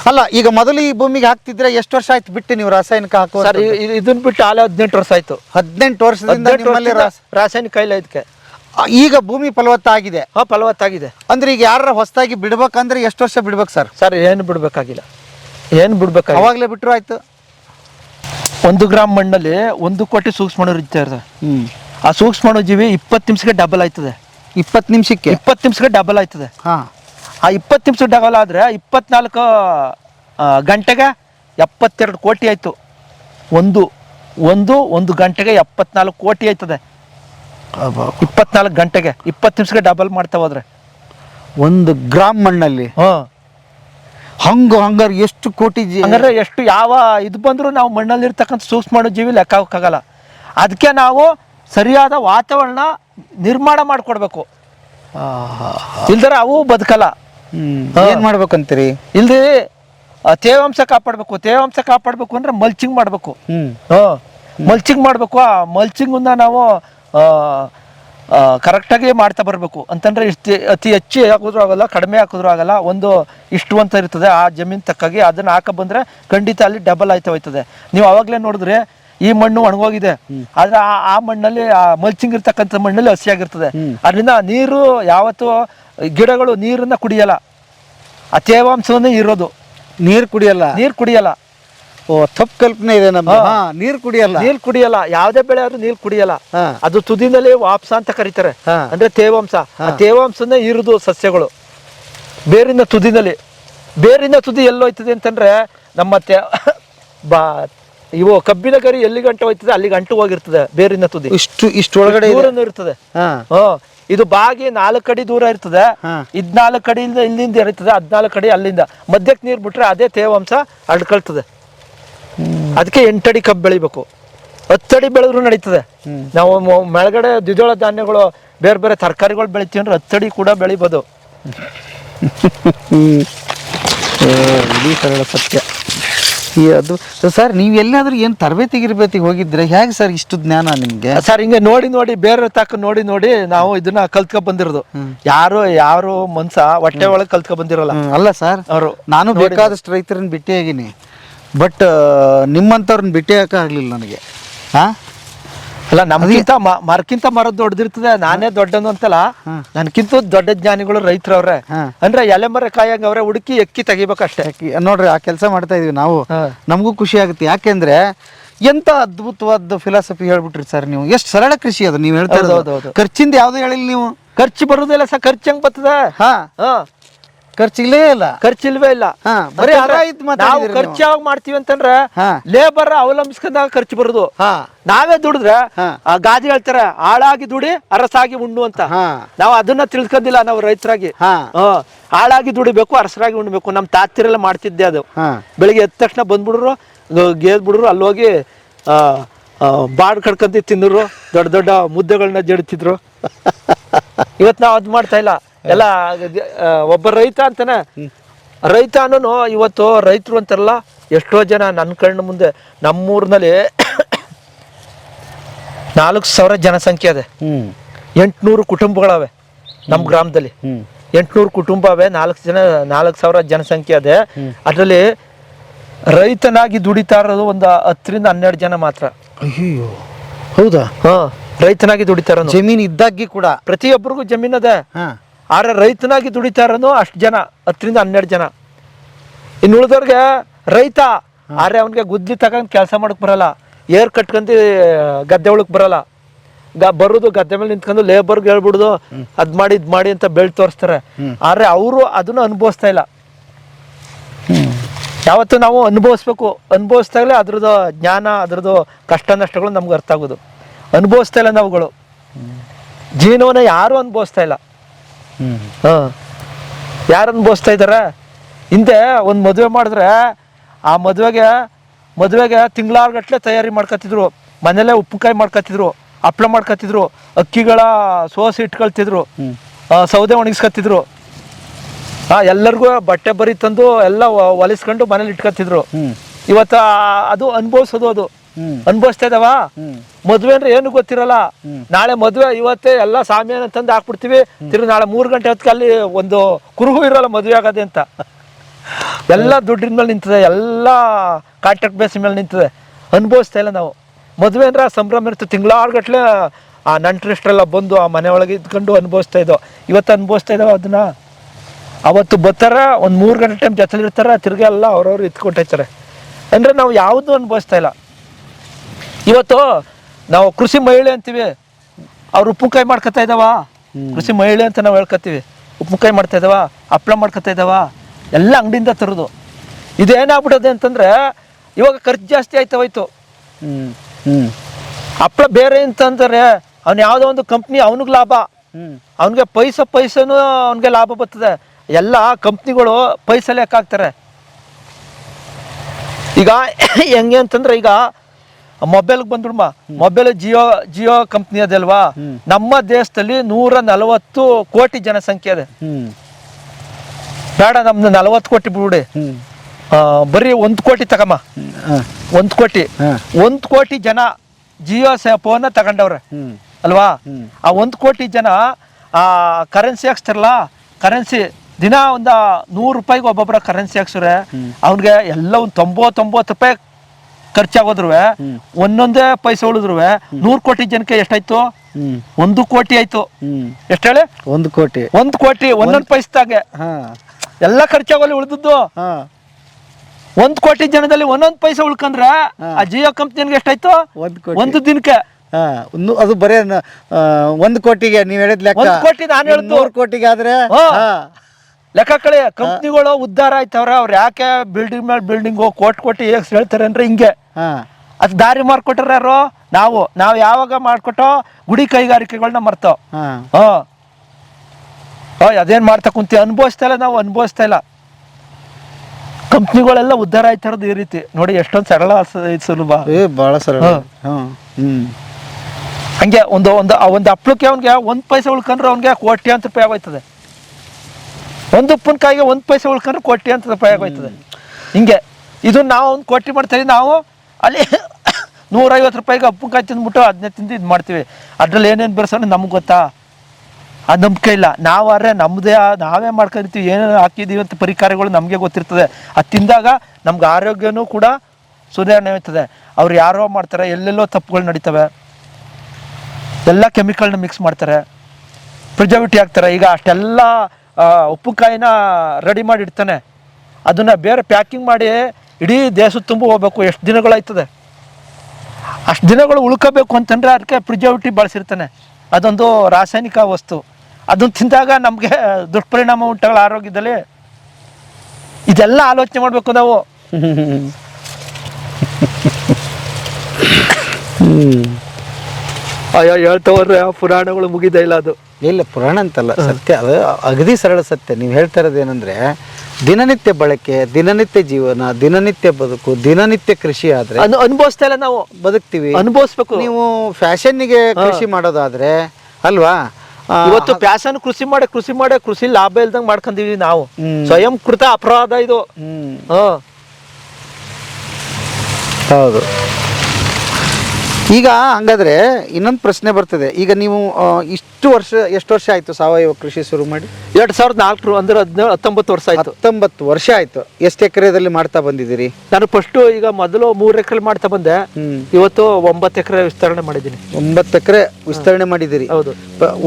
ಅಲ್ಲ ಈಗ ಮೊದಲು ಈ ಭೂಮಿಗೆ ಹಾಕ್ತಿದ್ರೆ ಎಷ್ಟು ವರ್ಷ ಆಯ್ತು ಬಿಟ್ಟು ನೀವು ರಾಸಾಯನಿಕ ಹಾಕೋ ಸರ್ ಇದನ್ನ ಬಿಟ್ಟು ಆಲೆ ಹದಿನೆಂಟು ವರ್ಷ ಆಯ್ತು. ಹದಿನೆಂಟು ವರ್ಷದಿಂದ ನಿಮ್ಮಲ್ಲಿ ರಾಸಾಯನಿಕ ಇಲ್ಲ ಇದಕ್ಕೆ. ಈಗ ಭೂಮಿ ಫಲವತ್ತಾಗಿದೆ. ಹಾ ಫಲವತ್ತಾಗಿದೆ. ಅಂದ್ರೆ ಈಗ ಯಾರ ಹೊಸದಾಗಿ ಬಿಡ್ಬೇಕಂದ್ರೆ ಎಷ್ಟು ವರ್ಷ ಬಿಡ್ಬೇಕು ಸರ್? ಸರ್ ಏನು ಬಿಡ್ಬೇಕಾಗಿಲ್ಲ. ಏನು ಬಿಡ್ಬೇಕು ಅವಾಗಲೇ ಬಿಟ್ಟರು ಆಯ್ತು. ಒಂದು ಗ್ರಾಮ್ ಮಣ್ಣಲ್ಲಿ ಒಂದು ಕೋಟಿ ಸೂಕ್ಷ್ಮಣು ಇರ್ತಾ ಇರ್ತದೆ. ಆ ಸೂಕ್ಷ್ಮಣು ಜೀವಿ ಇಪ್ಪತ್ತು ನಿಮಿಷಕ್ಕೆ ಡಬಲ್ ಆಯ್ತದೆ. ಇಪ್ಪತ್ತು ನಿಮಿಷಕ್ಕೆ? ಇಪ್ಪತ್ತು ನಿಮಿಷಕ್ಕೆ ಡಬಲ್ ಆಯ್ತದೆ. ಹಾ. ಆ ಇಪ್ಪತ್ತು ನಿಮಿಷ ಡಬಲ್ ಆದರೆ ಇಪ್ಪತ್ನಾಲ್ಕು ಗಂಟೆಗೆ ಎಪ್ಪತ್ತೆರಡು ಕೋಟಿ ಆಯಿತು. ಒಂದು ಒಂದು ಒಂದು ಗಂಟೆಗೆ ಎಪ್ಪತ್ನಾಲ್ಕು ಕೋಟಿ ಆಯ್ತದೆ. ಇಪ್ಪತ್ನಾಲ್ಕು ಗಂಟೆಗೆ ಇಪ್ಪತ್ತು ನಿಮಿಷಕ್ಕೆ ಡಬಲ್ ಮಾಡ್ತಾ ಹೋದ್ರೆ. ಒಂದು ಗ್ರಾಮ್ ಮಣ್ಣಲ್ಲಿ? ಹಾಂ. ಹಂಗ ಹಂಗಾರೆ ಎಷ್ಟು ಕೋಟಿ ಜಿ ಅಂದ್ರೆ ಎಷ್ಟು ಯಾವ ಇದು ಬಂದರೂ ನಾವು ಮಣ್ಣಲ್ಲಿ ಇರ್ತಕ್ಕಂಥ ಸೂಕ್ಷ್ಮ ಜೀವಿ ಲೆಕ್ಕ ಹಾಕೋಕ್ಕಾಗಲ್ಲ ಅದಕ್ಕೆ ನಾವು ಸರಿಯಾದ ವಾತಾವರಣ ನಿರ್ಮಾಣ ಮಾಡಿಕೊಡ್ಬೇಕು. ಇಲ್ದ್ರೆ ಅವು ಬದುಕಲ್ಲ. ಏನು ಮಾಡ್ಬೇಕಂತೀರಿ? ಇಲ್ದಿ ತೇವಾಂಶ ಕಾಪಾಡಬೇಕು. ತೇವಾಂಶ ಕಾಪಾಡಬೇಕು ಅಂದ್ರೆ ಮಲ್ಚಿಂಗ್ ಮಾಡಬೇಕು. ಮಲ್ಚಿಂಗ್ ಮಾಡಬೇಕು. ಆ ಮಲ್ಚಿಂಗನ್ನ ನಾವು ಕರೆಕ್ಟಾಗಿ ಮಾಡ್ತಾ ಬರಬೇಕು. ಅಂತಂದ್ರೆ ಇಷ್ಟು ಅತಿ ಹೆಚ್ಚು ಹಾಕಿದ್ರು ಆಗಲ್ಲ ಕಡಿಮೆ ಹಾಕಿದ್ರು ಆಗಲ್ಲ ಒಂದು ಇಷ್ಟು ಅಂತ ಇರ್ತದೆ. ಆ ಜಮೀನು ತಕ್ಕಾಗಿ ಅದನ್ನ ಹಾಕ ಬಂದ್ರೆ ಖಂಡಿತ ಅಲ್ಲಿ ಡಬಲ್ ಆಯ್ತಾ ಹೋಯ್ತದೆ. ನೀವು ಆವಾಗಲೇ ನೋಡಿದ್ರೆ ಈ ಮಣ್ಣು ಒಣಗೋಗಿದೆ. ಆದ್ರೆ ಆ ಆ ಮಣ್ಣಲ್ಲಿ ಆ ಮಲ್ಚಿಂಗ್ ಇರ್ತಕ್ಕಂಥ ಮಣ್ಣಲ್ಲಿ ಹಸಿಯಾಗಿರ್ತದೆ ಅದರಿಂದ ನೀರು ಯಾವತ್ತೂ ಗಿಡಗಳು ನೀರನ್ನ ಕುಡಿಯಲ್ಲ. ಆ ತೇವಾಂಶವನ್ನೇ ಇರೋದು. ನೀರ್ ಕುಡಿಯಲ್ಲ. ನೀರು ಕುಡಿಯಲ್ಲ. ಓ ತಪ್ಪು ಕಲ್ಪನೆ ಇದೆ ನಮ್ಮ ಹಾ. ನೀರ್ ಕುಡಿಯಲ್ಲ. ನೀರು ಕುಡಿಯಲ್ಲ. ಯಾವ್ದೇ ಬೆಳೆ ಆದ್ರೂ ನೀರು ಕುಡಿಯಲ್ಲ. ಅದು ತುದಿನಲ್ಲಿ ವಾಪ್ಸ ಅಂತ ಕರೀತಾರೆ. ಅಂದ್ರೆ ತೇವಾಂಶ. ಆ ತೇವಾಂಶನೇ ಇರುದು ಸಸ್ಯಗಳು. ಬೇರಿನ ತುದಿನಲ್ಲಿ. ಬೇರಿನ ತುದಿ ಎಲ್ಲೋಯ್ತದೆ ಅಂತಂದ್ರೆ ನಮ್ಮ ತೇ ಬಾ ಇವು ಕಬ್ಬಿನ ಗರಿ ಎಲ್ಲಿ ಗಂಟೆ ಹೋಯ್ತದೆ ಅಲ್ಲಿ ಗಂಟು ಹೋಗಿರ್ತದೆ ಬೇರಿನ ತುದಿ. ಇಷ್ಟು ಇಷ್ಟು ಒಳಗಡೆ ದೂರನೂ ಇರ್ತದೆ. ಇದು ಬಾಗಿ ನಾಲ್ಕು ಅಡಿ ದೂರ ಇರ್ತದೆ. ಇದ್ನಾಲ್ಕು ಅಡಿಯಿಂದ ಇಲ್ಲಿಂದ ಇರ್ತದೆ ಹದ್ನಾಲ್ಕು ಅಡಿ ಅಲ್ಲಿಂದ. ಮಧ್ಯಕ್ಕೆ ನೀರು ಬಿಟ್ರೆ ಅದೇ ತೇವಾಂಶ ಅಡ್ಕೊಳ್ತದೆ ಅದಕ್ಕೆ ಎಂಟಡಿ ಕಬ್ಬು ಬೆಳಿಬೇಕು. ಹತ್ತಡಿ ಬೆಳೆದ್ರು ನಡೀತದೆ. ನಾವು ಮೇಳಗಡೆ ದ್ವಿದಳ ಧಾನ್ಯಗಳು ಬೇರೆ ಬೇರೆ ತರಕಾರಿಗಳು ಬೆಳಿತೀವಿ ಅಂದ್ರೆ ಹತ್ತಡಿ ಕೂಡ ಬೆಳಿಬೋದು. ಸರಳ ಸತ್ಯ. ಈ ಅದು ಸರ್ ನೀವು ಎಲ್ಲಾದ್ರೂ ಏನು ತರಬೇತಿ ಗಿರ್ಬೇತಿಗೆ ಹೋಗಿದ್ರೆ ಹೇಗೆ ಸರ್ ಇಷ್ಟು ಜ್ಞಾನ ನಿಮಗೆ? ಸರ್ ಹಿಂಗೆ ನೋಡಿ ನೋಡಿ ಬೇರೆ ತಕ್ಕ ನೋಡಿ ನೋಡಿ ನಾವು ಇದನ್ನ ಕಲ್ತ್ಕೊ ಬಂದಿರೋದು. ಯಾರು ಯಾರು ಮನ್ಸ ಹೊಟ್ಟೆ ಒಳಗೆ ಕಲ್ತ್ಕೊ ಬಂದಿರಲ್ಲ. ಅಲ್ಲ ಸರ್ ಅವರು ನಾನು ಬೇಕಾದಷ್ಟು ರೈತರನ್ನ ಭೇಟಿಯಾಗಿನಿ ಬಟ್ ನಿಮ್ಮಂಥವ್ರನ್ನ ಬಿಟ್ಟೆ ಆಗ್ಲಿಲ್ಲ ನನಗೆ. ಹಾ ಅಲ್ಲ ನಮಗಿಂತ ಮ- ಮರಕ್ಕಿಂತ ಮರ ದೊಡ್ಡದಿರ್ತದೆ ನಾನೇ ದೊಡ್ಡನು ಅಂತಲ್ಲ. ನನ್ಕಿಂತ ದೊಡ್ಡ ಜ್ಞಾನಿಗಳು ರೈತರವ್ರೆ. ಅಂದ್ರೆ ಎಲೆ ಮರ ಕಾಯಂಗ ಅವರೇ ಹುಡುಕಿ ಎಕ್ಕಿ ತೆಗಿಬೇಕಷ್ಟೇ. ನೋಡ್ರಿ ಆ ಕೆಲಸ ಮಾಡ್ತಾ ಇದೀವಿ ನಾವು. ನಮಗೂ ಖುಷಿ ಆಗುತ್ತೆ. ಯಾಕೆಂದ್ರೆ ಎಂತ ಅದ್ಭುತವಾದ ಫಿಲಾಸಫಿ ಹೇಳ್ಬಿಟ್ರಿ ಸರ್ ನೀವು. ಎಷ್ಟು ಸರಳ ಕೃಷಿ ಅದು ನೀವು ಹೇಳ್ತಾ ಇರೋದು. ಖರ್ಚಿಂದ ಯಾವ್ದು ಹೇಳಿಲ್ಲ ನೀವು? ಖರ್ಚು ಬರೋದಿಲ್ಲ ಸರ್ ಖರ್ಚು ಹೆಂಗ್ ಬರ್ತದೆ? ಹಾ. ಹಾ. ಖರ್ಚಿಲ್ಲೇ ಇಲ್ಲ. ಖರ್ಚಿಲ್ವೇ ಇಲ್ಲ. ಹಾ, ಬರೀ ಅಂತಂದ್ರೆ ಹರ ಇದ್ ನಾವು ಖರ್ಚು ಯಾವಾಗ ಮಾಡ್ತೀವಿ ಅಂತಂದ್ರೆ ಹಾ. ಲೇಬರ್ ಅವಲಂಬಿಸ್ಕೊಂಡಾಗ ಖರ್ಚು ಬರುದು. ಹಾ. ನಾವೇ ದುಡಿದ್ರೆ ಹಾ. ಆ ಗಾದಿ ಹೇಳ್ತಾರೆ ಆಳಾಗಿ ದುಡಿ ಅರಸಾಗಿ ಉಣ್ಣು ಅಂತ. ಹಾ. ನಾವು ಅದನ್ನ ತಿಳ್ಕೊಂಡಿಲ್ಲ ನಾವು ರೈತರಾಗಿ. ಹಾ. ಹ. ಆಳಾಗಿ ದುಡಿಬೇಕು ಅರಸರಾಗಿ ಉಣ್ಬೇಕು ನಮ್ ತಾತಿರೆಲ್ಲ ಮಾಡ್ತಿದ್ದೆ ಅದು. ಹಾ. ಬೆಳಿಗ್ಗೆ ಎದ್ದ ತಕ್ಷಣ ಬಂದ್ಬಿಡ್ರು ಗೇದ್ ಬಿಡ್ರು ಅಲ್ಲಿ ಹೋಗಿ ಆ, ಆ, ಬಾಡ್ ಕಡ್ಕೊಂತಿ ತಿನ್ನರು ದೊಡ್ಡ ದೊಡ್ಡ ಮುದ್ದೆಗಳನ್ನ ಜಡ್ತಿದ್ರು. ಇವತ್ತು ನಾವು ಅದ್ ಮಾಡ್ತಾ ಇಲ್ಲ. ಎಲ್ಲ ಒಬ್ಬ ರೈತ ಅಂತಾನೆ ರೈತ ಅನ್ನೋನು ಇವತ್ತು ರೈತರು ಅಂತಾರಲ್ಲ ಎಷ್ಟೋ ಜನ ನನ್ನ ಕಣ್ಣು ಮುಂದೆ ನಮ್ಮೂರಿನಲ್ಲಿ ನಾಲ್ಕು ಸಾವಿರ ಜನಸಂಖ್ಯೆ ಹ್ಮ್. ಎಂಟುನೂರು ಕುಟುಂಬಗಳವೆ ನಮ್ಮ ಗ್ರಾಮದಲ್ಲಿ. ಎಂಟುನೂರು ಕುಟುಂಬ ಅವೆ ನಾಲ್ಕು ಜನ ನಾಲ್ಕು ಸಾವಿರ ಜನಸಂಖ್ಯೆ ಅದೆ. ಅದರಲ್ಲಿ ರೈತನಾಗಿ ದುಡಿತಾ ಇರೋದು ಒಂದು ಹತ್ತರಿಂದ ಹನ್ನೆರಡು ಜನ ಮಾತ್ರ. ಅಯ್ಯೋ ಹೌದಾ ಹಾ ರೈತನಾಗಿ ದುಡಿತಾರ ಜಮೀನು ಇದ್ದಾಗಿ ಕೂಡ. ಪ್ರತಿಯೊಬ್ಬರಿಗೂ ಜಮೀನದ. ಅದೆ ಹಾ. ಆದ್ರೆ ರೈತನಾಗಿ ದುಡಿತಾರನೋ ಅಷ್ಟು ಜನ ಹತ್ತರಿಂದ ಹನ್ನೆರಡು ಜನ. ಇನ್ನು ಉಳಿದವ್ರಿಗೆ ರೈತ ಆದ್ರೆ ಅವನಿಗೆ ಗುದ್ದಿ ತಗೊಂಡು ಕೆಲಸ ಮಾಡಕ್ಕೆ ಬರಲ್ಲ. ಏರ್ ಕಟ್ಕೊಂತ ಗದ್ದೆ ಒಳಗೆ ಬರಲ್ಲ. ಗ ಬರೋದು ಗದ್ದೆ ಮೇಲೆ ನಿಂತ್ಕೊಂಡು ಲೇಬರ್ಗೆ ಹೇಳ್ಬಿಡುದು ಅದು ಮಾಡಿ ಇದು ಮಾಡಿ ಅಂತ ಬೆಳ್ ತೋರಿಸ್ತಾರೆ. ಆದರೆ ಅವರು ಅದನ್ನ ಅನುಭವಿಸ್ತಾ ಇಲ್ಲ. ಯಾವತ್ತು ನಾವು ಅನುಭವಿಸ್ಬೇಕು. ಅನುಭವಿಸ್ದಾಗಲೇ ಅದ್ರದ್ದು ಜ್ಞಾನ ಅದ್ರದ್ದು ಕಷ್ಟ ನಷ್ಟಗಳು ನಮ್ಗೆ ಅರ್ಥ ಆಗೋದು. ಅನುಭವಿಸ್ತಾ ಇಲ್ಲ ನಾವುಗಳು. ಜೀವನವನ್ನ ಯಾರು ಅನುಭವಿಸ್ತಾ ಇಲ್ಲ. ಹಾಂ. ಯಾರನ್ನ ಬೋಸ್ತಾ ಇದ್ದಾರೆ? ಹಿಂದೆ ಒಂದು ಮದುವೆ ಮಾಡಿದ್ರೆ ಆ ಮದುವೆಗೆ ಮದುವೆಗೆ ತಿಂಗಳಾರ್ಗಟ್ಲೆ ತಯಾರಿ ಮಾಡ್ಕೊತಿದ್ರು ಮನೇಲೆ ಉಪ್ಪುಕಾಯಿ ಮಾಡ್ಕೊತಿದ್ರು ಹಪ್ಳ ಮಾಡ್ಕೊತಿದ್ರು ಅಕ್ಕಿಗಳ ಸೋಸಿ ಇಟ್ಕೊಳ್ತಿದ್ರು ಸೌದೆ ಒಣಗಿಸ್ಕೊತಿದ್ರು ಆ ಎಲ್ಲರಿಗೂ ಬಟ್ಟೆ ಬರಿ ತಂದು ಎಲ್ಲ ಹೊಲಿಸ್ಕೊಂಡು ಮನೇಲಿ ಇಟ್ಕೊತಿದ್ರು ಇವತ್ತು ಅದು ಅನುಭವಿಸೋದು ಅದು. ಅನುಭವಿಸ್ತಾ ಇದಾವ ಮದ್ವೆ ಅಂದ್ರೆ ಏನು ಗೊತ್ತಿರಲ್ಲ. ನಾಳೆ ಮದ್ವೆ ಇವತ್ತೇ ಎಲ್ಲ ಸಾಮ್ಯಾನ ತಂದು ಹಾಕ್ಬಿಡ್ತೀವಿ. ತಿರು ನಾಳೆ ಮೂರು ಗಂಟೆ ಹೊತ್ತಿಗೆ ಅಲ್ಲಿ ಒಂದು ಕುರುಹು ಇರಲ್ಲ ಮದ್ವೆ ಆಗದೆ ಅಂತ. ಎಲ್ಲ ದುಡ್ಡಿನ ಮೇಲೆ ನಿಂತದೆ ಎಲ್ಲ ಕಾಂಟ್ರಾಕ್ಟ್ ಬೇಸ್ ಮೇಲೆ ನಿಂತದೆ. ಅನುಭವಿಸ್ತಾ ಇಲ್ಲ ನಾವು. ಮದುವೆ ಅಂದ್ರೆ ಆ ಸಂಭ್ರಮ ಇರ್ತದೆ ತಿಂಗಳಾರ್ಗಟ್ಲೆ ಆ ನಂಟರಿಷ್ಟರೆಲ್ಲ ಬಂದು ಆ ಮನೆ ಒಳಗೆ ಇದ್ಕೊಂಡು ಅನುಭವಿಸ್ತಾ ಇದ್ದೋ. ಇವತ್ತು ಅನುಭವಿಸ್ತಾ ಇದ್ದಾವೆ ಅದನ್ನ? ಅವತ್ತು ಬರ್ತಾರ ಒಂದು ಮೂರು ಗಂಟೆ ಟೈಮ್ ಜೊತೆಲಿ ತಿರ್ಗಾ ತಿರ್ಗಿ ಎಲ್ಲ ಅವ್ರವ್ರು ಇತ್ಕೊಟ್ಟಿರ್ತಾರೆ ಅಂದ್ರೆ ನಾವು ಯಾವುದು ಅನುಭವಿಸ್ತಾ ಇಲ್ಲ. ಇವತ್ತು ನಾವು ಕೃಷಿ ಮಹಿಳೆ ಅಂತೀವಿ. ಅವ್ರು ಉಪ್ಪುಕಾಯಿ ಮಾಡ್ಕೊತಾ ಇದಾವ. ಕೃಷಿ ಮಹಿಳೆ ಅಂತ ನಾವು ಹೇಳ್ಕೊತೀವಿ. ಉಪ್ಪುಕಾಯಿ ಮಾಡ್ತಾ ಇದಾವ ಹಪ್ಳ ಮಾಡ್ಕೊತಾ ಇದಾವ. ಎಲ್ಲ ಅಂಗಡಿಯಿಂದ ತರೋದು. ಇದೇನಾಗ್ಬಿಟ್ಟದೆ ಅಂತಂದ್ರೆ ಇವಾಗ ಖರ್ಚು ಜಾಸ್ತಿ ಆಯ್ತಾ ಹೋಯ್ತು ಹಪ್ಳ ಬೇರೆ ಅಂತಂದ್ರೆ ಅವ್ನು ಯಾವುದೋ ಒಂದು ಕಂಪ್ನಿ ಅವನಿಗೆ ಲಾಭ. ಅವನಿಗೆ ಪೈಸೆ ಪೈಸನು ಅವನಿಗೆ ಲಾಭ ಬರ್ತದೆ. ಎಲ್ಲ ಕಂಪ್ನಿಗಳು ಪೈಸೆ ಲೆಕ್ಕ ಹಾಕ್ತಾರೆ. ಈಗ ಹೆಂಗೆ ಅಂತಂದ್ರೆ ಈಗ ಮೊಬೈಲ್ಗೆ ಬಂದ್ಬಿಡಮ್ಮ ಮೊಬೈಲ್ ಜಿಯೋ ಜಿಯೋ ಕಂಪ್ನಿ ಅದಲ್ವಾ? ನಮ್ಮ ದೇಶದಲ್ಲಿ ನೂರ ನಲವತ್ತು ಕೋಟಿ ಜನಸಂಖ್ಯೆ ಇದೆ. ಬೇಡ ನಮ್ದು ನಲವತ್ತು ಕೋಟಿ ಬಿಡಿ ಬರೀ ಒಂದು ಕೋಟಿ ತಗಮ್ಮ. ಒಂದು ಕೋಟಿ. ಒಂದು ಕೋಟಿ ಜನ ಜಿಯೋ ಫೋನ್ ತಗೊಂಡವ್ರೆ. ಅಲ್ವಾ? ಆ ಒಂದು ಕೋಟಿ ಜನ ಆ ಕರೆನ್ಸಿ ಹಾಕ್ಸ್ತಾರಲ್ಲ? ಕರೆನ್ಸಿ ದಿನ ಒಂದು ನೂರು ರೂಪಾಯಿಗೆ ಒಬ್ಬೊಬ್ಬರ ಕರೆನ್ಸಿ ಹಾಕ್ಸ್ರೆ ಅವ್ನಿಗೆ ಎಲ್ಲ ಒಂದು ತೊಂಬತ್ತೊಂಬತ್ತು ರೂಪಾಯಿ ಖರ್ಚಾಗೋದ್ರು ಒಂದೊಂದೇ ಪೈಸೆ ಉಳಿದ್ರು ನೂರ್ ಕೋಟಿ ಜನಕ್ಕೆ ಎಷ್ಟಾಯ್ತು? ಒಂದು ಕೋಟಿ ಆಯ್ತು. ಎಷ್ಟ್ ಹೇಳಿ? ಒಂದು ಕೋಟಿ. ಒಂದ್ ಕೋಟಿ ಒಂದೊಂದ್ ಪೈಸೆ ಹಾ. ಎಲ್ಲ ಖರ್ಚಾಗೋಲಿ ಉಳಿದದ್ದು. ಹಾ. ಒಂದ್ ಕೋಟಿ ಜನದಲ್ಲಿ ಒಂದೊಂದ್ ಪೈಸೆ ಉಳ್ಕಂದ್ರ ಆ ಜಿಯೋ ಕಂಪ್ನಿಗೆ ಎಷ್ಟಾಯ್ತು? ಒಂದು ದಿನಕ್ಕೆ. ಅದು ಬರೇ ಒಂದು ಕೋಟಿಗೆ ನೀವ್ ಹೇಳಿದ್ ಲೆಕ್ಕ. ಕೋಟಿ ನಾನು ಹೇಳಿದ್ದು. ನೂರು ಕೋಟಿಗೆ ಆದ್ರೆ ಲೆಕ್ಕ ಕಳೆ ಕಂಪ್ನಿಗಳು ಉದ್ಧಾರ ಆಯ್ತವ್ರ. ಅವ್ರು ಯಾಕೆ ಬಿಲ್ಡಿಂಗ್ ಮೇಲೆ ಬಿಲ್ಡಿಂಗ್ ಕೋಟಿ ಕೋಟಿ ಹೇಗೆ ಹೇಳ್ತಾರೆ ಅಂದ್ರೆ ಹಿಂಗೆ. ಹಾ. ಅದು ದಾರಿ ಮಾಡ್ಕೊಟ್ರ ಯಾರು? ನಾವು. ನಾವು ಯಾವಾಗ ಮಾಡ್ಕೊಟ್ಟೋ ಗುಡಿ ಕೈಗಾರಿಕೆಗಳನ್ನ ಮರ್ತೋ. ಹಾ. ಅದೇನು ಮಾಡ್ತಾ ಕುಂತಿ? ಅನುಭವಿಸ್ತಾ ಇಲ್ಲ ನಾವು ಅನುಭವಿಸ್ತಾ ಇಲ್ಲ. ಕಂಪ್ನಿಗಳೆಲ್ಲ ಉದ್ಧಾರ ಆಯ್ತಾರದು ಈ ರೀತಿ. ನೋಡಿ ಎಷ್ಟೊಂದು ಸರಳ ಸುಲಭ. ಏ ಭಾಳ ಸರಳ. ಹಂಗೆ ಒಂದು ಒಂದು ಒಂದು ಹಪ್ಳಕ್ಕೆ ಅವ್ನಿಗೆ ಒಂದು ಪೈಸೆ ಉಳ್ಕೊಂಡ್ರೆ ಅವ್ನಿಗೆ ಕೋಟಿ ಅಂತ ರೂಪಾಯಿ ಆಗೋಯ್ತದೆ. ಒಂದು ಉಪ್ಪಿನಕಾಯಿಗೆ ಒಂದು ಪೈಸೆ ಉಳ್ಕೊಂಡ್ರೆ ಕೋಟಿ ಅಂತ ರೂಪಾಯಿ ಆಗೋಯ್ತದೆ. ಹಿಂಗೆ. ಇದು ನಾವು ಒಂದು ಕೋಟಿ ಮಾಡ್ತೀವಿ ನಾವು ಅಲ್ಲಿ ನೂರೈವತ್ತು ರೂಪಾಯಿಗೆ ಉಪ್ಪಿನಕಾಯಿ ತಿಂದ್ಬಿಟ್ಟು ಅದನ್ನೇ ತಿಂದು ಇದು ಮಾಡ್ತೀವಿ. ಅದ್ರಲ್ಲಿ ಏನೇನು ಬೆರೆಸೋಣ ನಮ್ಗೆ ಗೊತ್ತಾ? ಅದು ನಂಬಿಕೆ ಇಲ್ಲ ನಾವಾದ್ರೆ ನಮ್ಮದೇ ನಾವೇ ಮಾಡ್ಕೊಂಡಿರ್ತೀವಿ. ಏನೇನು ಹಾಕಿದ್ದೀವಿ ಅಂತ ಪರಿಕಾರಗಳು ನಮಗೆ ಗೊತ್ತಿರ್ತದೆ. ಅದು ತಿಂದಾಗ ನಮ್ಗೆ ಆರೋಗ್ಯನೂ ಕೂಡ ಸುಧಾರಣೆ ಆಯ್ತದೆ ಅವ್ರು ಯಾರೋ ಮಾಡ್ತಾರೆ, ಎಲ್ಲೆಲ್ಲೋ ತಪ್ಪುಗಳು ನಡೀತವೆ. ಎಲ್ಲ ಕೆಮಿಕಲ್ನ ಮಿಕ್ಸ್ ಮಾಡ್ತಾರೆ. ಪ್ರಿಜರ್ವಿಟಿ ಹಾಕ್ತಾರೆ. ಈಗ ಅಷ್ಟೆಲ್ಲ ಉಪ್ಪುಕಾಯಿನ ರೆಡಿ ಮಾಡಿ ಇಡ್ತಾನೆ. ಅದನ್ನು ಬೇರೆ ಪ್ಯಾಕಿಂಗ್ ಮಾಡಿ ಇಡೀ ದೇಶ ತುಂಬ ಹೋಗ್ಬೇಕು, ಎಷ್ಟು ದಿನಗಳಾಯ್ತದೆ? ಅಷ್ಟು ದಿನಗಳು ಉಳ್ಕೋಬೇಕು ಅಂತಂದರೆ ಅದಕ್ಕೆ ಪ್ರಿಸರ್ವೇಟಿವ್ ಬಳಸಿರ್ತಾನೆ. ಅದೊಂದು ರಾಸಾಯನಿಕ ವಸ್ತು. ಅದನ್ನು ತಿಂದಾಗ ನಮಗೆ ದುಷ್ಪರಿಣಾಮ ಉಂಟಾಗಲ್ಲ ಆರೋಗ್ಯದಲ್ಲಿ? ಇದೆಲ್ಲ ಆಲೋಚನೆ ಮಾಡಬೇಕು ನಾವು. ಹ್ಮ್. ಅಯ್ಯೋ ಆ ಪುರಾಣಗಳು ಮುಗಿದೇ ಇಲ್ಲ ಅದು. ಇಲ್ಲ ಪುರಾಣ ಅಂತಲ್ಲ ಸತ್ಯ. ಅದು ಅಗದಿ ಸರಳ ಸತ್ಯ. ನೀವು ಹೇಳ್ತಾ ಇರೋದು ಏನಂದ್ರೆ ದಿನನಿತ್ಯ ಬಳಕೆ ದಿನನಿತ್ಯ ಜೀವನ ದಿನನಿತ್ಯ ಬದುಕು ದಿನನಿತ್ಯ ಕೃಷಿ ಆದ್ರೆ ಅನು ಅನುಭವಿಸ್ತಾ ಇಲ್ಲ ನಾವು. ಬದುಕ್ತೀವಿ. ಅನುಭವಿಸ್ಬೇಕು. ನೀವು ಫ್ಯಾಷನ್ನಿಗೆ ಕೃಷಿ ಮಾಡೋದಾದ್ರೆ ಅಲ್ವಾ? ಇವತ್ತು ಫ್ಯಾಷನ್ ಕೃಷಿ ಮಾಡಿ ಕೃಷಿ ಮಾಡಿ ಕೃಷಿ ಲಾಭ ಇಲ್ದಂಗ್ ಮಾಡ್ಕೊಂತೀವಿ ನಾವು. ಸ್ವಯಂ ಕೃತ ಅಪರಾಧ ಇದು. ಹ್ಮ್. ಹೌದು. ಈಗ ಹಂಗಾದ್ರೆ ಇನ್ನೊಂದು ಪ್ರಶ್ನೆ ಬರ್ತದೆ. ಈಗ ನೀವು ಇಷ್ಟು ವರ್ಷ ಎಷ್ಟು ವರ್ಷ ಆಯ್ತು ಸಾವಯವ ಕೃಷಿ ಶುರು ಮಾಡಿ? ಎರಡ್ ಸಾವಿರದ ನಾಲ್ಕರು ಅಂದ್ರೆ ಹದಿನೇಳು ಹತ್ತೊಂಬತ್ತು ವರ್ಷ ಆಯ್ತು. ಹತ್ತೊಂಬತ್ತು ವರ್ಷ ಆಯ್ತು. ಎಷ್ಟು ಎಕರೆದಲ್ಲಿ ಮಾಡ್ತಾ ಬಂದಿದ್ದೀರಿ? ನಾನು ಫಸ್ಟ್ ಈಗ ಮೊದಲು ಮೂರು ಎಕರೆ ಮಾಡ್ತಾ ಬಂದೆ. ಇವತ್ತು ಒಂಬತ್ತು ಎಕರೆ ವಿಸ್ತರಣೆ ಮಾಡಿದ್ದೀನಿ. ಒಂಬತ್ತು ಎಕರೆ ವಿಸ್ತರಣೆ ಮಾಡಿದ್ದೀರಿ. ಹೌದು.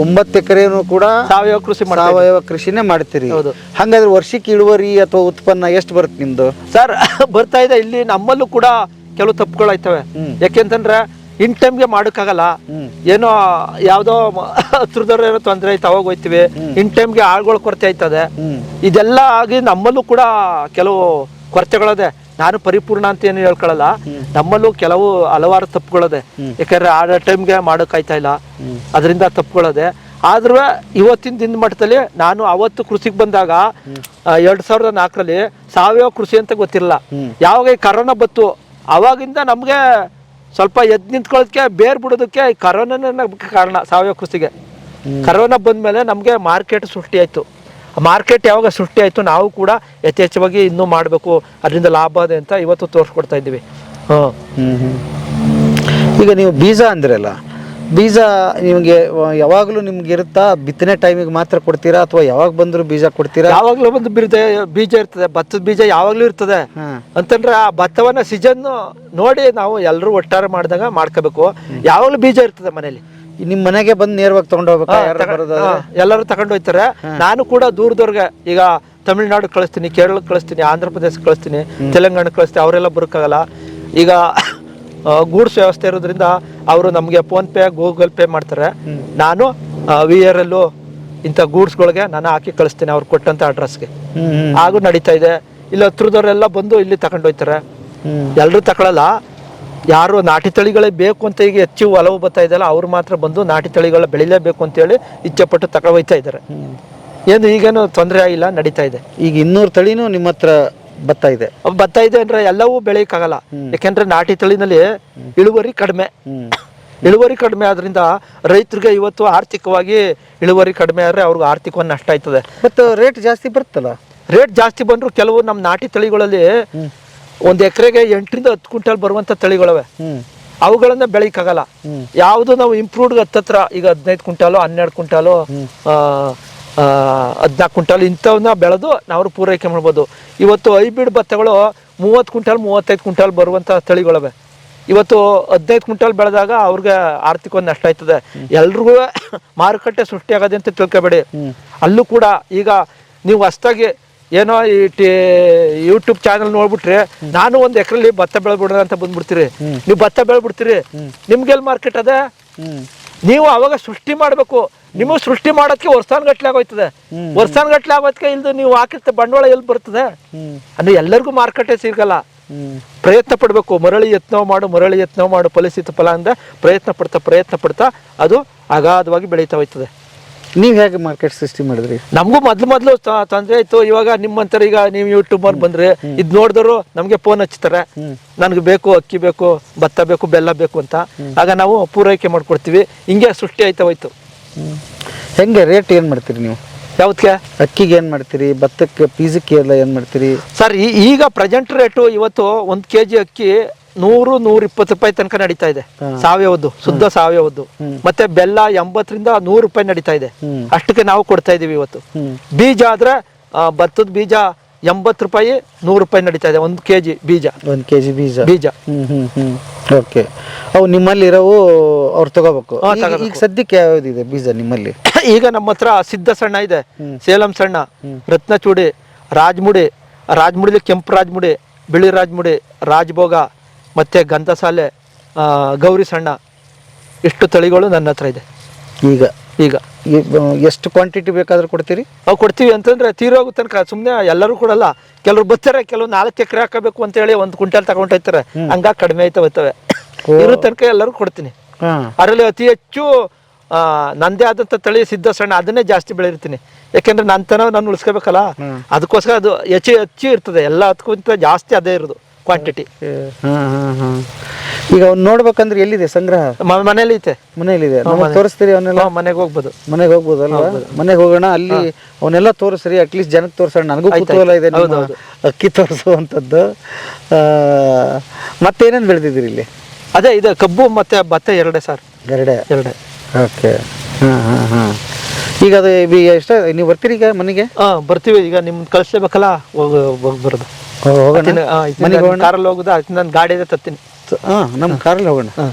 ಒಂಬತ್ತು ಎಕರೆನೂ ಕೂಡ ಸಾವಯವ ಕೃಷಿ ಸಾವಯವ ಕೃಷಿನೇ ಮಾಡ್ತೀರಿ. ಹೌದು. ಹಂಗಾದ್ರೆ ವರ್ಷಕ್ಕೆ ಇಳುವರಿ ಅಥವಾ ಉತ್ಪನ್ನ ಎಷ್ಟು ಬರುತ್ತೆ ನಿಮ್ದು? ಸರ್ ಬರ್ತಾ ಇದೆ. ಇಲ್ಲಿ ನಮ್ಮಲ್ಲೂ ಕೂಡ ಕೆಲವು ತಪ್ಪುಗಳಾಯ್ತವೆ. ಯಾಕೆಂತಂದ್ರೆ ಇನ್ ಟೈಮ್ಗೆ ಮಾಡೋಕ್ಕಾಗಲ್ಲ. ಏನೋ ಯಾವುದೋ ಹತ್ರದವ್ರ ಏನೋ ತೊಂದರೆ ಆಯ್ತು ಅವಾಗ ಹೋಯ್ತಿವಿ. ಇನ್ ಟೈಮ್ಗೆ ಆಳ್ಗಳ ಕೊರತೆ ಆಯ್ತದೆ. ಇದೆಲ್ಲ ಆಗಿ ನಮ್ಮಲ್ಲೂ ಕೂಡ ಕೆಲವು ಕೊರತೆಗಳದೆ. ನಾನು ಪರಿಪೂರ್ಣ ಅಂತ ಏನು ಹೇಳ್ಕೊಳ್ಳಲ್ಲ ನಮ್ಮಲ್ಲೂ ಕೆಲವು ಹಲವಾರು ತಪ್ಪುಗಳದೆ. ಯಾಕಂದ್ರೆ ಆ ಟೈಮ್ಗೆ ಮಾಡೋಕ್ಕಾಯ್ತಾ ಇಲ್ಲ. ಅದರಿಂದ ತಪ್ಪುಗಳದೆ. ಆದ್ರೂ ಇವತ್ತಿನ ದಿನ ಮಟ್ಟದಲ್ಲಿ ನಾನು ಅವತ್ತು ಕೃಷಿಗೆ ಬಂದಾಗ ಎರಡ್ ಸಾವಿರದ ನಾಲ್ಕರಲ್ಲಿ ಸಾವಯವ ಕೃಷಿ ಅಂತ ಗೊತ್ತಿರಲ್ಲ. ಯಾವಾಗ ಈ ಕರೋನಾ ಬತ್ತು ಅವಾಗಿಂದ ನಮಗೆ ಸ್ವಲ್ಪ ಎದ್ದು ನಿಂತ್ಕೊಳ್ಳೋದಕ್ಕೆ ಬೇರ್ ಬಿಡೋದಕ್ಕೆ ಈ ಕರೋನಾನೇ ನಮ್ಗೆ ಕಾರಣ ಸಾವಯವ ಕೃಷಿಗೆ. ಕರೋನಾ ಬಂದಮೇಲೆ ನಮಗೆ ಮಾರ್ಕೆಟ್ ಸೃಷ್ಟಿ ಆಯಿತು. ಮಾರ್ಕೆಟ್ ಯಾವಾಗ ಸೃಷ್ಟಿ ಆಯಿತು ನಾವು ಕೂಡ ಯಥೇಚ್ಛವಾಗಿ ಇನ್ನೂ ಮಾಡಬೇಕು. ಅದರಿಂದ ಲಾಭ ಇದೆ ಅಂತ ಇವತ್ತು ತೋರಿಸ್ಕೊಡ್ತಾ ಇದ್ದೀವಿ. ಹಾಂ. ಈಗ ನೀವು ಬೀಜ ಅಂದ್ರಲ್ಲ ಬೀಜ ನಿಮಗೆ ಯಾವಾಗಲೂ ನಿಮ್ಗೆ ಇರುತ್ತಾ? ಬಿತ್ತನೆ ಟೈಮಿಗೆ ಮಾತ್ರ ಕೊಡ್ತೀರಾ? ಅಥವಾ ಯಾವಾಗ ಬಂದರೂ ಬೀಜ ಕೊಡ್ತೀರಾ? ಯಾವಾಗಲೂ ಒಂದು ಬೀಜ ಬೀಜ ಇರ್ತದೆ. ಭತ್ತದ ಬೀಜ ಯಾವಾಗಲೂ ಇರ್ತದೆ. ಅಂತಂದ್ರೆ ಆ ಭತ್ತವನ್ನ ಸೀಸನ್ ನೋಡಿ ನಾವು ಎಲ್ಲರೂ ಒಟ್ಟಾರೆ ಮಾಡಿದಾಗ ಮಾಡ್ಕೋಬೇಕು. ಯಾವಾಗಲೂ ಬೀಜ ಇರ್ತದೆ ಮನೇಲಿ. ನಿಮ್ಮ ಮನೆಗೆ ಬಂದು ನೇರವಾಗಿ ತಗೊಂಡು ಹೋಗ್ಬೇಕಾ ಯಾರು ತಗೊಂಡ್- ಎಲ್ಲರೂ ತಗೊಂಡು ಹೋಗ್ತಾರೆ. ನಾನು ಕೂಡ ದೂರದವ್ರಿಗೆ ಈಗ ತಮಿಳ್ನಾಡು ಕಳಿಸ್ತೀನಿ ಕೇರಳಕ್ಕೆ ಕಳಿಸ್ತೀನಿ ಆಂಧ್ರ ಪ್ರದೇಶ ಕಳಿಸ್ತೀನಿ ತೆಲಂಗಾಣ ಕಳಿಸ್ತೀನಿ ಅವರೆಲ್ಲ ಬರೋಕ್ಕಾಗಲ್ಲ. ಈಗ ಗೂಡ್ಸ್ ವ್ಯವಸ್ಥೆ ಇರೋದ್ರಿಂದ ಅವರು ನಮಗೆ ಫೋನ್ ಪೇ ಗೂಗಲ್ ಪೇ ಮಾಡ್ತಾರೆ. ನಾನು ವಿ ಆರ್ ಎಲ್ಲು ಇಂಥ ಗೂಡ್ಸ್ಗಳಿಗೆ ನಾನು ಹಾಕಿ ಕಳಿಸ್ತೀನಿ ಅವ್ರು ಕೊಟ್ಟಂತ ಅಡ್ರೆಸ್ಗೆ. ಹಾಗೂ ನಡೀತಾ ಇದೆ. ಇಲ್ಲಿ ಹತ್ರದವರೆಲ್ಲ ಬಂದು ಇಲ್ಲಿ ಹ್ಮ್. ಎಲ್ಲರೂ ತಕೊಳ್ಳಲ್ಲ ಯಾರು ನಾಟಿ ತಳಿಗಳೇ ಬೇಕು ಅಂತ ಈಗ ಹೆಚ್ಚು ಒಲವು ಬರ್ತಾ ಇದೆಯಲ್ಲ ಅವ್ರು ಮಾತ್ರ ಬಂದು ನಾಟಿ ತಳಿಗಳ ಬೆಳಿಲೇಬೇಕು ಅಂತೇಳಿ ಇಚ್ಛೆಪಟ್ಟು ತಗೊಳ್ತಾ ಇದ್ದಾರೆ. ಏನು ಈಗೇನು ತೊಂದರೆ ಆಗಿಲ್ಲ ನಡೀತಾ ಇದೆ. ಈಗ ಇನ್ನೂರು ತಳಿನೂ ನಿಮ್ಮ ಹತ್ರ ಭತ್ತ ಇದೆ. ಭತ್ತ ಇದೆ ಅಂದ್ರೆ ಎಲ್ಲವೂ ಬೆಳೆಯಕ್ಕಾಗಲ್ಲ. ಯಾಕೆಂದ್ರೆ ನಾಟಿ ತಳಿನಲ್ಲಿ ಇಳುವರಿ ಕಡಿಮೆ. ಇಳುವರಿ ಕಡಿಮೆ ಆದ್ರಿಂದ ರೈತರಿಗೆ ಇವತ್ತು ಆರ್ಥಿಕವಾಗಿ ಇಳುವರಿ ಕಡಿಮೆ ಆದ್ರೆ ಅವ್ರಿಗೆ ಆರ್ಥಿಕವಾಗಿ ನಷ್ಟ ಆಯ್ತದೆ. ಮತ್ತು ರೇಟ್ ಜಾಸ್ತಿ ಬರುತ್ತಲ್ಲ? ರೇಟ್ ಜಾಸ್ತಿ ಬಂದ್ರು ಕೆಲವು ನಮ್ಮ ನಾಟಿ ತಳಿಗಳಲ್ಲಿ ಒಂದು ಎಕರೆಗೆ ಎಂಟರಿಂದ ಹತ್ತು ಕ್ವಿಂಟಲ್ ಬರುವಂತ ತಳಿಗಳವೆ. ಅವುಗಳನ್ನ ಬೆಳಿಕಾಗಲ್ಲ. ಯಾವುದು ನಾವು ಇಂಪ್ರೂವ್ಡ್ ಹತ್ತತ್ರ ಈಗ ಹದಿನೈದು ಕ್ವಿಂಟಾಲು ಹನ್ನೆರಡು ಕ್ವಿಂಟಾಲು ಹದಿನಾಲ್ಕು ಕ್ವಿಂಟಲ್ ಇಂಥವನ್ನ ಬೆಳೆದು ನಾವು ಪೂರೈಕೆ ಮಾಡ್ಬೋದು. ಇವತ್ತು ಹೈಬ್ರಿಡ್ ಭತ್ತಗಳು ಮೂವತ್ತು ಕ್ವಿಂಟಲ್ ಮೂವತ್ತೈದು ಕ್ವಿಂಟಲ್ ಬರುವಂಥ ತಳಿಗಳವೆ. ಇವತ್ತು ಹದಿನೈದು ಕ್ವಿಂಟಲ್ ಬೆಳೆದಾಗ ಅವ್ರಿಗೆ ಆರ್ಥಿಕ ನಷ್ಟ ಆಯ್ತದೆ. ಎಲ್ರಿಗೂ ಮಾರುಕಟ್ಟೆ ಸೃಷ್ಟಿ ಆಗದೆ ಅಂತ ತಿಳ್ಕೊಬೇಡಿ. ಅಲ್ಲೂ ಕೂಡ ಈಗ ನೀವು ಹೊಸ್ದಾಗಿ ಏನೋ ಈ ಟಿ ಯೂಟ್ಯೂಬ್ ಚಾನಲ್ ನೋಡ್ಬಿಟ್ರೆ ನಾನು ಒಂದು ಎಕರೆಲಿ ಭತ್ತ ಬೆಳೆಬಿಡೋಣ ಅಂತ ಬಂದ್ಬಿಡ್ತೀರಿ. ನೀವು ಭತ್ತ ಬೆಳೆಬಿಡ್ತೀರಿ ನಿಮ್ಗೆಲ್ಲಿ ಮಾರ್ಕೆಟ್ ಅದೇ? ನೀವು ಅವಾಗ ಸೃಷ್ಟಿ ಮಾಡಬೇಕು. ನಿಮಗೆ ಸೃಷ್ಟಿ ಮಾಡೋದಕ್ಕೆ ವರ್ಷಾನ್ಗಟ್ಲೆ ಆಗೋಯ್ತದೆ. ವರ್ಷಾನ್ಗಟ್ಲೆ ಆಗೋದಕ್ಕೆ ಇಲ್ದು ನೀವು ಹಾಕಿರ್ತ ಬಂಡವಾಳ ಎಲ್ಲಿ ಬರ್ತದೆ. ಅಂದ್ರೆ ಎಲ್ಲರಿಗೂ ಮಾರುಕಟ್ಟೆ ಸಿಗಲ್ಲ. ಪ್ರಯತ್ನ ಪಡಬೇಕು. ಮರಳಿ ಯತ್ನ ಮಾಡು ಮರಳಿ ಯತ್ನ ಮಾಡು ಫಲಿಸಿತ ಫಲ ಅಂದ ಪ್ರಯತ್ನ ಪಡ್ತಾ ಪ್ರಯತ್ನ ಪಡ್ತಾ ಅದು ಅಗಾಧವಾಗಿ ಬೆಳೀತಾ ಹೋಯ್ತದೆ. ನೀವು ಹೇಗೆ ಮಾರ್ಕೆಟ್ ಸೃಷ್ಟಿ ಮಾಡಿದ್ರಿ? ನಮಗೂ ಮೊದ್ಲು ಮೊದ್ಲು ತೊಂದರೆ ಇತ್ತು ಇವಾಗ ನಿಮ್ಮಂತರ ಈಗ ನೀವು ಯೂಟ್ಯೂಬರ್ ಬಂದ್ರೆ ಇದ್ ನೋಡಿದ್ರು ನಮ್ಗೆ ಫೋನ್ ಹಚ್ತಾರೆ. ನನಗೆ ಬೇಕು ಅಕ್ಕಿ ಬೇಕು ಭತ್ತ ಬೇಕು ಬೆಲ್ಲ ಬೇಕು ಅಂತ. ಆಗ ನಾವು ಪೂರೈಕೆ ಮಾಡ್ಕೊಡ್ತೀವಿ. ಹಿಂಗೆ ಸೃಷ್ಟಿ ಆಯ್ತಾ ಹೋಯ್ತು. ಹೆಂಗೆ ರೇಟ್ ಏನು ಮಾಡ್ತೀರಿ ನೀವು? ಯಾವ್ದಕ್ಕೆ ಅಕ್ಕಿಗೆ ಏನು ಮಾಡ್ತೀರಿ? ಭತ್ತಕ್ಕೆ ಪೀಸಕ್ಕೆ ಎಲ್ಲ ಏನು ಮಾಡ್ತೀರಿ? ಸರ್ ಈ- ಈಗ ಪ್ರೆಸೆಂಟ್ ರೇಟು ಇವತ್ತು ಒಂದ್ ಕೆಜಿ ಅಕ್ಕಿ ನೂರು ನೂರ ಇಪ್ಪತ್ತು ರೂಪಾಯಿ ತನಕ ನಡೀತಾ ಇದೆ. ಸಾವಯವದ್ದು ಶುದ್ಧ ಸಾವಯವದ್ದು. ಮತ್ತೆ ಬೆಲ್ಲ ಎಂಬತ್ತರಿಂದ ನೂರು ರೂಪಾಯಿ ನಡೀತಾ ಇದೆ. ಅಷ್ಟಕ್ಕೆ ನಾವು ಕೊಡ್ತಾ ಇದೀವಿ ಇವತ್ತು. ಬೀಜ ಆದ್ರೆ ಭತ್ತದ ಬೀಜ ಎಂಬತ್ತು ರೂಪಾಯಿ ನೂರು ರೂಪಾಯಿ ನಡೀತಾ ಇದೆ. ಒಂದು ಕೆಜಿ ಬೀಜ. ಒಂದು ಕೆಜಿ ಬೀಜ. ಬೀಜ. ಓಕೆ ಅವು ನಿಮ್ಮಲ್ಲಿ ಇರೋವು ಅವ್ರು ತಗೋಬೇಕು. ಈಗ- ಈಗ ಸದ್ಯಕ್ಕೆ ಯಾವ್ದಿದೆ ಬೀಜ ನಿಮ್ಮಲ್ಲಿ? ಈಗ ನಮ್ಮ ಹತ್ರ ಸಿದ್ಧ ಸಣ್ಣ ಇದೆ. ಸೇಲಂ ಸಣ್ಣ ರತ್ನಚೂಡಿ ರಾಜಮುಡಿ ರಾಜಮುಡಿಲಿ ಕೆಂಪು ರಾಜಮುಡಿ ಬಿಳಿ ರಾಜಮುಡಿ ರಾಜಭೋಗ ಮತ್ತೆ ಗಂಧಸಾಲೆ ಗೌರಿ ಸಣ್ಣ ಇಷ್ಟು ತಳಿಗಳು ನನ್ನ ಹತ್ರ ಇದೆ. ಈಗ? ಈಗ. ಎಷ್ಟು ಕ್ವಾಂಟಿಟಿ ಬೇಕಾದ್ರೂ ಕೊಡ್ತೀರಿ? ನಾವು ಕೊಡ್ತೀವಿ ಅಂತಂದ್ರೆ ತೀರೋಗೋ ತನಕ ಸುಮ್ಮನೆ ಎಲ್ಲರೂ ಕೊಡಲ್ಲ. ಕೆಲವ್ರು ಬರ್ತಾರೆ ಕೆಲವು ನಾಲ್ಕು ಎಕರೆ ಹಾಕಬೇಕು ಅಂತ ಹೇಳಿ ಒಂದು ಕ್ವಿಂಟಲ್ ತಗೊಂಡು ಹೋಗ್ತಾರೆ. ಹಂಗ ಕಡಿಮೆ ಆಯ್ತಾ ಹೋಗ್ತವೆ ಇರೋ ತನಕ ಎಲ್ಲರೂ ಕೊಡ್ತೀನಿ. ಅದರಲ್ಲಿ ಅತಿ ಹೆಚ್ಚು ನಂದೇ ಆದಂಥ ತಳಿ ಸಿದ್ಧ ಸಣ್ಣ ಅದನ್ನೇ ಜಾಸ್ತಿ ಬೆಳೆದಿರ್ತೀನಿ. ಯಾಕೆಂದ್ರೆ ನನ್ನ ತನ ನಾನು ಉಳಿಸ್ಕೋಬೇಕಲ್ಲ? ಅದಕ್ಕೋಸ್ಕರ ಅದು ಹೆಚ್ಚು ಹೆಚ್ಚು ಇರ್ತದೆ. ಎಲ್ಲ ಅದಕ್ಕಿಂತ ಜಾಸ್ತಿ ಅದೇ ಇರೋದು. ಕ್ವಾಂಟಿಟಿ ಹಾಂ ಹಾಂ ಹಾಂ. ಈಗ ಅವ್ನು ನೋಡ್ಬೇಕಂದ್ರೆ ಎಲ್ಲಿದೆ ಸಂಗ್ರಹ? ಮನೇಲಿ ಐತೆ. ಮನೇಲಿದೆ. ಇದೆ ತೋರಿಸ್ತೀರಿ ಅವನ್ನೆಲ್ಲ ನಾವು ಮನೆಗೆ ಹೋಗ್ಬೋದು. ಮನೆಗೆ ಹೋಗ್ಬೋದಲ್ವಾ? ಮನೆಗೆ ಹೋಗೋಣ ಅಲ್ಲಿ ಅವನ್ನೆಲ್ಲ ತೋರಿಸ್ರಿ ಅಟ್ಲೀಸ್ಟ್ ಜನಕ್ಕೆ ತೋರಿಸೋಣ. ನನಗೂ ಕುತೂಹಲ ಇದೆ ನಿಮ್ಮ ಅಕ್ಕಿ ತೋರಿಸುವಂಥದ್ದು. ಮತ್ತೇನೇನು ಬೆಳೆದಿದ್ದೀರಿ ಇಲ್ಲಿ? ಅದೇ ಇದೆ ಕಬ್ಬು ಮತ್ತೆ ಭತ್ತ ಎರಡೇ ಸರ್. ಎರಡೇ? ಎರಡೇ. ಓಕೆ. ಹಾಂ ಹಾಂ ಹಾಂ. ಈಗ ಅದು ಎಷ್ಟು ನೀವು ಬರ್ತೀರಿ ಈಗ ಮನೆಗೆ? ಹಾಂ ಬರ್ತೀವಿ. ಈಗ ನಿಮ್ಗೆ ಕಳಿಸ್ಲೇಬೇಕಲ್ಲ ಹೋಗಿ ಹೋಗಿ ಬರೋದು. ಹೋಗೋಣ. ಕಾರಲ್ಲಿ ಹೋಗುದು? ನಾನು ಗಾಡಿ ಇದೆ ತತ್ತೀನಿ ಹಾಂ ನಮ್ಮ ಕಾರಲ್ಲಿ ಹೋಗೋಣ. ಹಾಂ.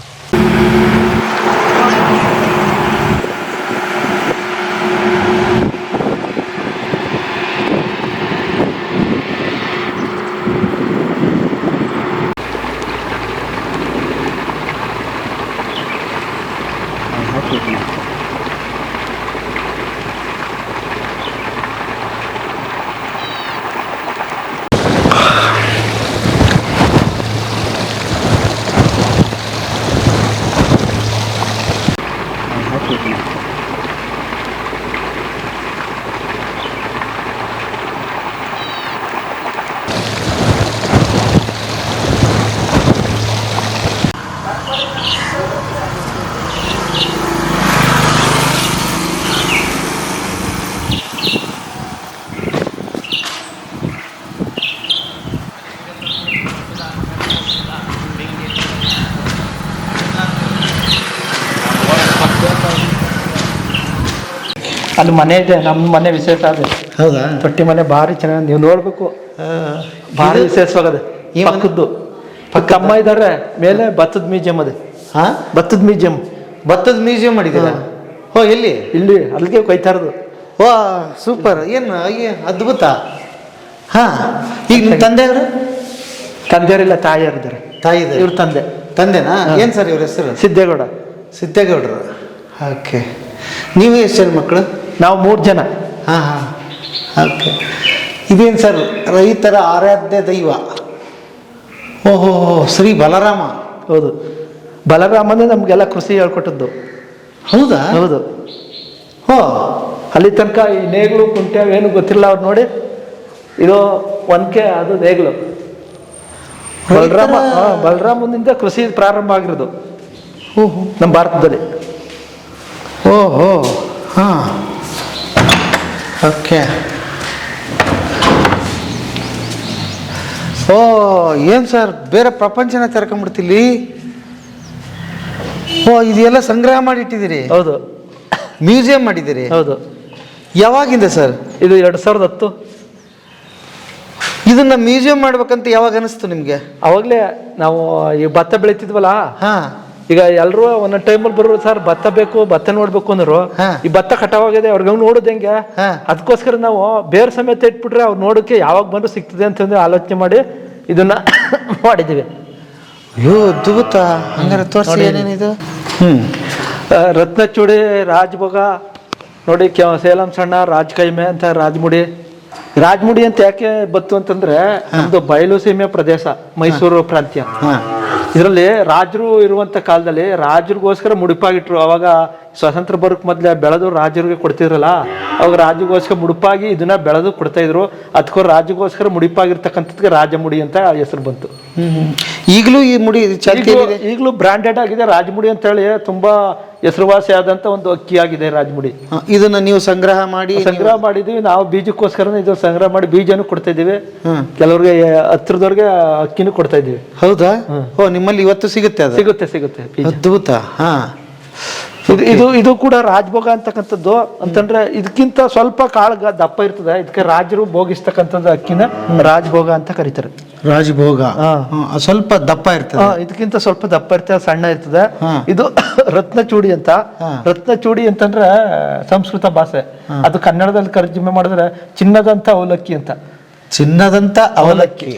ಅಲ್ಲಿ ಮನೆ ಇದೆ ನಮ್ಮ ಮನೆ ವಿಶೇಷ ಅದೇ. ಹೌದಾ? ತೊಟ್ಟಿ ಮನೆ ಭಾರಿ ಚೆನ್ನಾಗಿ ನೀವು ನೋಡ್ಬೇಕು. ಭಾರಿ ವಿಶೇಷವಾಗದೆ ಈ ಪಕ್ಕದ್ದು. ಪಕ್ಕ ಅಮ್ಮ ಇದ್ದಾರೆ ಮೇಲೆ ಭತ್ತದ ಮ್ಯೂಸಿಯಂ ಅದೇ. ಹಾ? ಭತ್ತದ ಮ್ಯೂಸಿಯಂ. ಭತ್ತದ ಮ್ಯೂಸಿಯಂ ಮಾಡಿದ್ದೀರಾ? ಓ ಎಲ್ಲಿ? ಇಲ್ಲಿ ಅಲ್ಲಿಗೆ ಕೊಯ್ತಾ ಇರೋದು. ವಾ ಸೂಪರ್. ಏನು ಅದ್ಭುತ. ಹಾ. ಈಗ ನಿಮ್ಮ ತಂದೆಯವರು ತಂದೆಯವರಿಲ್ಲ ತಾಯಿಯರಿದ್ದಾರೆ ತಾಯಿ ಇದೆ ಇವ್ರ ತಂದೆ. ತಂದೆನಾ? ಏನು ಸರ್ ಇವ್ರ ಹೆಸರು? ಸಿದ್ದೇಗೌಡ. ಸಿದ್ದೇಗೌಡರು. ಓಕೆ. ನೀವು ಎಷ್ಟು ಜನ ಮಕ್ಕಳು? ನಾವು ಮೂರು ಜನ. ಹಾಂ ಹಾಂ. ಓಕೆ ಇದೇನು ಸರ್ ರೈತರ ಆರಾಧ್ಯ ದೈವ? ಓಹೋ ಶ್ರೀ ಬಲರಾಮ. ಹೌದು. ಬಲರಾಮನೇ ನಮಗೆಲ್ಲ ಕೃಷಿ ಹೇಳ್ಕೊಟ್ಟದ್ದು. ಹೌದಾ? ಹೌದು. ಓ ಅಲ್ಲಿ ತನಕ ಈ ನೇಗ್ಲು ಕುಂಟೆ ಏನು ಗೊತ್ತಿಲ್ಲ ಅವ್ರು ನೋಡಿ. ಇದು ಒನ್ಕೆ ಅದು ನೇಗ್ಲು. ಬಲರಾಮ ಹಾ, ಬಲರಾಮನಿಂದ ಕೃಷಿ ಪ್ರಾರಂಭ ಆಗಿರೋದು. ಓಹೋ. ನಮ್ಮ ಭಾರತದಲ್ಲಿ. ಓಹೋ. ಹಾಂ. ಓಕೆ ಓ ಏನು ಸರ್? ಬೇರೆ ಪ್ರಪಂಚನ ತೆರ್ಕೊಂಬಿಡ್ತಿಲ್ಲಿ ಓ ಇದೆಲ್ಲ ಸಂಗ್ರಹ ಮಾಡಿ ಇಟ್ಟಿದ್ದೀರಿ ಹೌದು. ಮ್ಯೂಸಿಯಂ ಮಾಡಿದ್ದೀರಿ? ಹೌದು. ಯಾವಾಗಿಂದ ಸರ್? ಇದು ಎರಡು ಸಾವಿರದ ಹತ್ತು. ಇದನ್ನ ಮ್ಯೂಸಿಯಂ ಮಾಡ್ಬೇಕಂತ ಯಾವಾಗ ಅನಿಸ್ತು ನಿಮಗೆ? ಅವಾಗಲೇ ನಾವು ಈ ಭತ್ತ ಬೆಳೀತಿದ್ವಲ್ಲ? ಹಾಂ. ಈಗ ಎಲ್ಲರೂ ಒಂದೊಂದು ಟೈಮಲ್ಲಿ ಬರೋರು ಸರ್ ಭತ್ತ ಬೇಕು ಭತ್ತ ನೋಡ್ಬೇಕು ಅಂದ್ರು. ಈ ಭತ್ತ ಕಟಾವಾಗಿದೆ ಅವ್ರಿಗೆ ನೋಡೋದು ಹೆಂಗೆ. ಅದಕ್ಕೋಸ್ಕರ ನಾವು ಬೇರೆ ಸಮೇತ ಇಟ್ಬಿಟ್ರೆ ಅವ್ರು ನೋಡೋಕೆ ಯಾವಾಗ ಬಂದ್ರು ಸಿಗ್ತದೆ ಅಂತಂದು ಆಲೋಚನೆ ಮಾಡಿ ಇದನ್ನ ಮಾಡಿದ್ದೀವಿ ಅಯ್ಯೋ ಅದ್ಭುತ. ಹಂಗಾರೆ ತೋರಿಸಿ. ಏನೇನಿದು? ಹ್ಞೂ ರತ್ನಚೂಡಿ ರಾಜ್ಭೋಗ ನೋಡಿ ಕೆ ಸೇಲಂ ಸಣ್ಣ ರಾಜ್ ಕೈಮೆ ಅಂತ ರಾಜಮುಡಿ. ರಾಜಮುಡಿ ಅಂತ ಯಾಕೆ ಬತ್ತು ಅಂತಂದ್ರೆ ನಮ್ದು ಬಯಲು ಸೀಮೆ ಪ್ರದೇಶ ಮೈಸೂರು ಪ್ರಾಂತ್ಯ. ಇದರಲ್ಲಿ ರಾಜರು ಇರುವಂತ ಕಾಲದಲ್ಲಿ ರಾಜರಿಗೋಸ್ಕರ ಮುಡಿಪಾಗಿಟ್ರು. ಅವಾಗ ಸ್ವಾತಂತ್ರ್ಯ ಬರೋಕ್ ಮೊದ್ಲೇ ಬೆಳೆದು ರಾಜರಿಗೆ ಕೊಡ್ತಿದ್ರಲ್ಲ ಅವಾಗ ರಾಜಗೋಸ್ಕರ ಮುಡುಪಾಗಿ ಇದನ್ನ ಬೆಳೆದು ಕೊಡ್ತಾ ಇದ್ರು ಅದಕ್ಕೋ ರಾಜಗೋಸ್ಕರ ಮುಡಿಪಾಗಿರ್ತಕ್ಕಂಥದ್ಗೆ ರಾಜಮುಡಿ ಅಂತ ಹೆಸರು ಬಂತು. ಈಗಲೂ ಈ ಮುಡಿ ಈಗಲೂ ಬ್ರಾಂಡೆಡ್ ಆಗಿದೆ ರಾಜಮುಡಿ ಅಂತ ಹೇಳಿ ತುಂಬಾ ಹೆಸರುವಾಸಿ ಆದಂತ ಒಂದು ಅಕ್ಕಿ ಆಗಿದೆ ರಾಜಮುಡಿ. ಇದನ್ನ ನೀವು ಸಂಗ್ರಹ ಮಾಡಿ ಸಂಗ್ರಹ ಮಾಡಿದೀವಿ ನಾವು ಬೀಜಕ್ಕೋಸ್ಕರ ಇದು ಸಂಗ್ರಹ ಮಾಡಿ ಬೀಜನೂ ಕೊಡ್ತಾ ಇದ್ದೀವಿ. ಕೆಲವ್ರಿಗೆ ಹತ್ರದವ್ರಿಗೆ ಅಕ್ಕಿನೂ ಕೊಡ್ತಾ ಇದೀವಿ ಹೌದಾ ಓ ನಿಮ್ಮಲ್ಲಿ ಇವತ್ತು ಸಿಗುತ್ತೆ ಸಿಗುತ್ತೆ ಸಿಗುತ್ತೆ ಅದ್ಭುತ ಹಾ. ಇದು ಇದು ಇದು ಕೂಡ ರಾಜಭೋಗ ಅಂತಕ್ಕಂಥದ್ದು. ಅಂತಂದ್ರೆ ಇದಕ್ಕಿಂತ ಸ್ವಲ್ಪ ಕಾಳ ದಪ್ಪ ಇರ್ತದೆ. ಇದಕ್ಕೆ ರಾಜರು ಭೋಗಿಸ್ತಕ್ಕಂಥದ್ದು ಅಕ್ಕಿನ ರಾಜಭೋಗ ಅಂತ ಕರೀತಾರೆ. ರಾಜಭೋಗ. ಸ್ವಲ್ಪ ದಪ್ಪ ಇರ್ತದೆ. ಇದಕ್ಕಿಂತ ಸ್ವಲ್ಪ ದಪ್ಪ ಇರ್ತದೆ ಸಣ್ಣ ಇರ್ತದೆ. ಇದು ಇದು ರತ್ನಚೂಡಿ ಅಂತ. ರತ್ನ ರತ್ನಚೂಡಿ ಅಂತಂದ್ರೆ ಸಂಸ್ಕೃತ ಭಾಷೆ. ಅದು ಕನ್ನಡದಲ್ಲಿ ಕರ್ಜಿಮೆ ಮಾಡಿದ್ರೆ ಚಿನ್ನದಂತ ಅವಲಕ್ಕಿ ಅಂತ. ಚಿನ್ನದಂತ ಅವಲಕ್ಕಿ.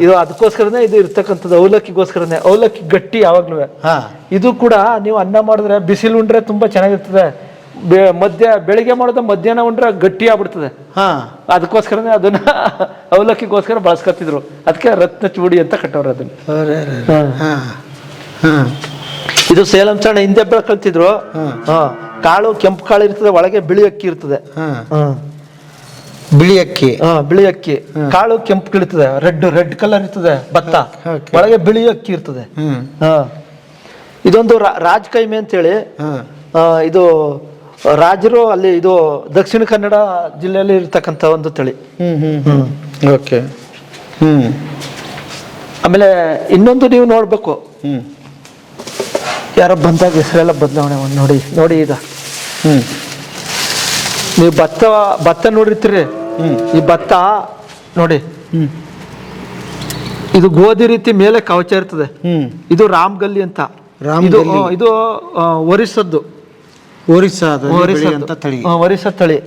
ಇದು ಅದಕ್ಕೋಸ್ಕರನೇ ಇದು ಇರ್ತಕ್ಕಂಥದ್ದು ಅವಲಕ್ಕಿಗೋಸ್ಕರನೇ. ಅವಲಕ್ಕಿ ಗಟ್ಟಿ ಯಾವಾಗ್ಲೂ. ಹಾ. ಇದು ಕೂಡ ನೀವು ಅನ್ನ ಮಾಡಿದ್ರೆ ಬಿಸಿಲು ಉಂಡ್ರೆ ತುಂಬಾ ಚೆನ್ನಾಗಿರ್ತದೆ. ಮಧ್ಯ ಬೆಳಿಗ್ಗೆ ಮಾಡಿದ್ರೆ ಮಧ್ಯಾಹ್ನ ಉಂಡ್ರೆ ಗಟ್ಟಿ ಆಗ್ಬಿಡ್ತದೆ. ಹಾ. ಅದಕ್ಕೋಸ್ಕರನೇ ಅದನ್ನ ಅವಲಕ್ಕಿಗೋಸ್ಕರ ಬಳಸ್ಕೊತಿದ್ರು ಅದಕ್ಕೆ ರತ್ನ ಚೂಡಿ ಅಂತ ಕಟ್ಟವ್ರು ಅದನ್ನ. ಇದು ಸೇಲಂ ಸಣ್ಣ ಹಿಂದೆ ಬೆಳ್ಕೊಳ್ತಿದ್ರು ಕಾಳು ಕೆಂಪು ಕಾಳು ಇರ್ತದೆ ಒಳಗೆ ಬಿಳಿ ಅಕ್ಕಿ ಇರ್ತದೆ. ಬಿಳಿ ಅಕ್ಕಿ ಹಾ ಬಿಳಿ ಅಕ್ಕಿ ಕಾಳು ಕೆಂಪು ಇರ್ತದೆ ರೆಡ್ ರೆಡ್ ಕಲರ್ ಇರ್ತದೆ ಭತ್ತ. ಒಳಗೆ ಬಿಳಿ ಅಕ್ಕಿ ಇರ್ತದೆ. ಹ್ಮ್. ಹಾ. ಇದೊಂದು ರಾಜಕೈಮೆ ರಾಜ್ ಕೈಮೆ ಅಂತೇಳಿ. ಇದು ರಾಜರು ಅಲ್ಲಿ ಇದು ದಕ್ಷಿಣ ಕನ್ನಡ ಜಿಲ್ಲೆಯಲ್ಲಿ ಇರ್ತಕ್ಕಂಥ ಒಂದು ತಳಿ. ಹ್ಮ್ ಹ್ಮ್ ಹ್ಮ್. ಓಕೆ. ಹ್ಮ್. ಆಮೇಲೆ ಇನ್ನೊಂದು ನೀವು ನೋಡ್ಬೇಕು. ಹ್ಮ್. ಯಾರೋ ಬಂದಾಗ ಹೆಸರೆಲ್ಲ ಬದಲಾವಣೆ ಒಂದು ನೋಡಿ ನೋಡಿ ಈಗ. ಹ್ಮ್. ನೀವು ಭತ್ತ ಭತ್ತ ನೋಡಿರ್ತೀರಿ. ಈ ಭತ್ತ ನೋಡಿ. ಹ್ಮ್. ಇದು ಗೋಧಿ ರೀತಿ ಮೇಲೆ ಕವಚ ಇರ್ತದೆ. ಇದು ರಾಮ್ಗಲ್ಲಿ ಅಂತ. ರಾಮ್ ಇದು ಗಲ್ಲಿ. ಇದು ಒರಿಸದ್ದು ಒರಿಸ್ಸದ್ದು. ಒರಿಸ್ಸಾ ತಳಿ.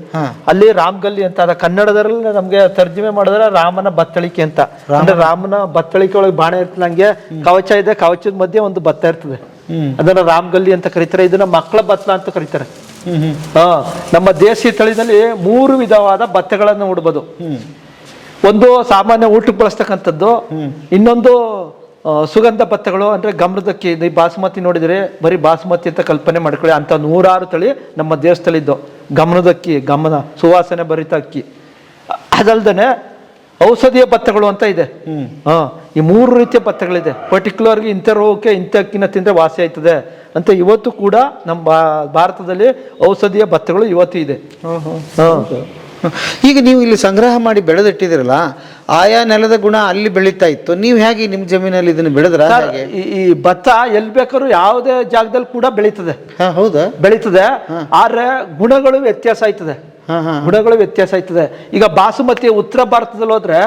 ಅಲ್ಲಿ ರಾಮ್ಗಲ್ಲಿ ಅಂತ ಅದ ಕನ್ನಡದಲ್ಲಿ ನಮ್ಗೆ ತರ್ಜುಮೆ ಮಾಡಿದ್ರೆ ರಾಮನ ಬತ್ತಳಿಕೆ ಅಂತ. ಅಂದ್ರೆ ರಾಮನ ಬತ್ತಳಿಕೆ ಒಳಗೆ ಬಾಣ ಇರ್ತದೆ ಹಂಗೆ ಕವಚ ಇದೆ ಕವಚದ ಮಧ್ಯೆ ಒಂದು ಭತ್ತ ಇರ್ತದೆ. ಅದನ್ನ ಅದನ್ನ ರಾಮ್ಗಲ್ಲಿ ಅಂತ ಕರೀತಾರೆ ಇದನ್ನ ಮಕ್ಕಳ ಭತ್ತ ಅಂತ ಕರೀತಾರೆ. ನಮ್ಮ ದೇಶಿ ತಳಿನಲ್ಲಿ ಮೂರು ವಿಧವಾದ ಭತ್ತಗಳನ್ನು ಉಡ್ಬೋದು. ಒಂದು ಸಾಮಾನ್ಯ ಊಟಕ್ಕೆ ಬಳಸ್ತಕ್ಕಂಥದ್ದು, ಇನ್ನೊಂದು ಸುಗಂಧ ಭತ್ತಗಳು ಅಂದ್ರೆ ಗಮ್ರದಕ್ಕಿ ಬಾಸುಮತಿ ನೋಡಿದ್ರೆ ಬರೀ ಬಾಸುಮತಿ ಅಂತ ಕಲ್ಪನೆ ಮಾಡ್ಕೊಳ್ಳಿ, ಅಂತ ನೂರಾರು ತಳಿ ನಮ್ಮ ದೇಶದಲ್ಲಿದ್ದು. ಗಮನದಕ್ಕಿ ಗಮನ, ಸುವಾಸನೆ ಭರಿತ ಅಕ್ಕಿ. ಅದಲ್ದೇನೆ ಔಷಧೀಯ ಭತ್ತಗಳು ಅಂತ ಇದೆ. ಹಾ ಈ ಮೂರು ರೀತಿಯ ಭತ್ತಗಳಿದೆ ಪರ್ಟಿಕ್ಯುಲರ್ ಇಂಥ ರೋಗಕ್ಕೆ ಇಂಥ ಅಕ್ಕಿನ ತಿಂದ್ರೆ ವಾಸಿ ಆಯ್ತದೆ ಅಂತ ಇವತ್ತು ಕೂಡ ನಮ್ಮ ಭಾರತದಲ್ಲಿ ಔಷಧೀಯ ಭತ್ತಗಳು ಇವತ್ತು ಇದೆ. ಈಗ ನೀವು ಇಲ್ಲಿ ಸಂಗ್ರಹ ಮಾಡಿ ಬೆಳೆದಿಟ್ಟಿದಿರಲ್ಲ ಆಯಾ ನೆಲದ ಗುಣ ಅಲ್ಲಿ ಬೆಳೀತಾ ಇತ್ತು. ನೀವು ಹೇಗೆ ನಿಮ್ಮ ಜಮೀನಲ್ಲಿ ಇದನ್ನು ಬೆಳೆದ್ರ ಈ ಭತ್ತ ಎಲ್ಲಿ ಬೇಕಾದ್ರೂ ಯಾವುದೇ ಜಾಗದಲ್ಲಿ ಕೂಡ ಬೆಳೀತದೆ. ಹಾ ಹೌದಾ? ಬೆಳೀತದೆ. ಆದ್ರೆ ಗುಣಗಳು ವ್ಯತ್ಯಾಸ ಆಯ್ತದೆ. ಗುಣಗಳು ವ್ಯತ್ಯಾಸ ಆಯ್ತದೆ ಈಗ ಬಾಸುಮತಿ ಉತ್ತರ ಭಾರತದಲ್ಲಿ ಹೋದ್ರೆ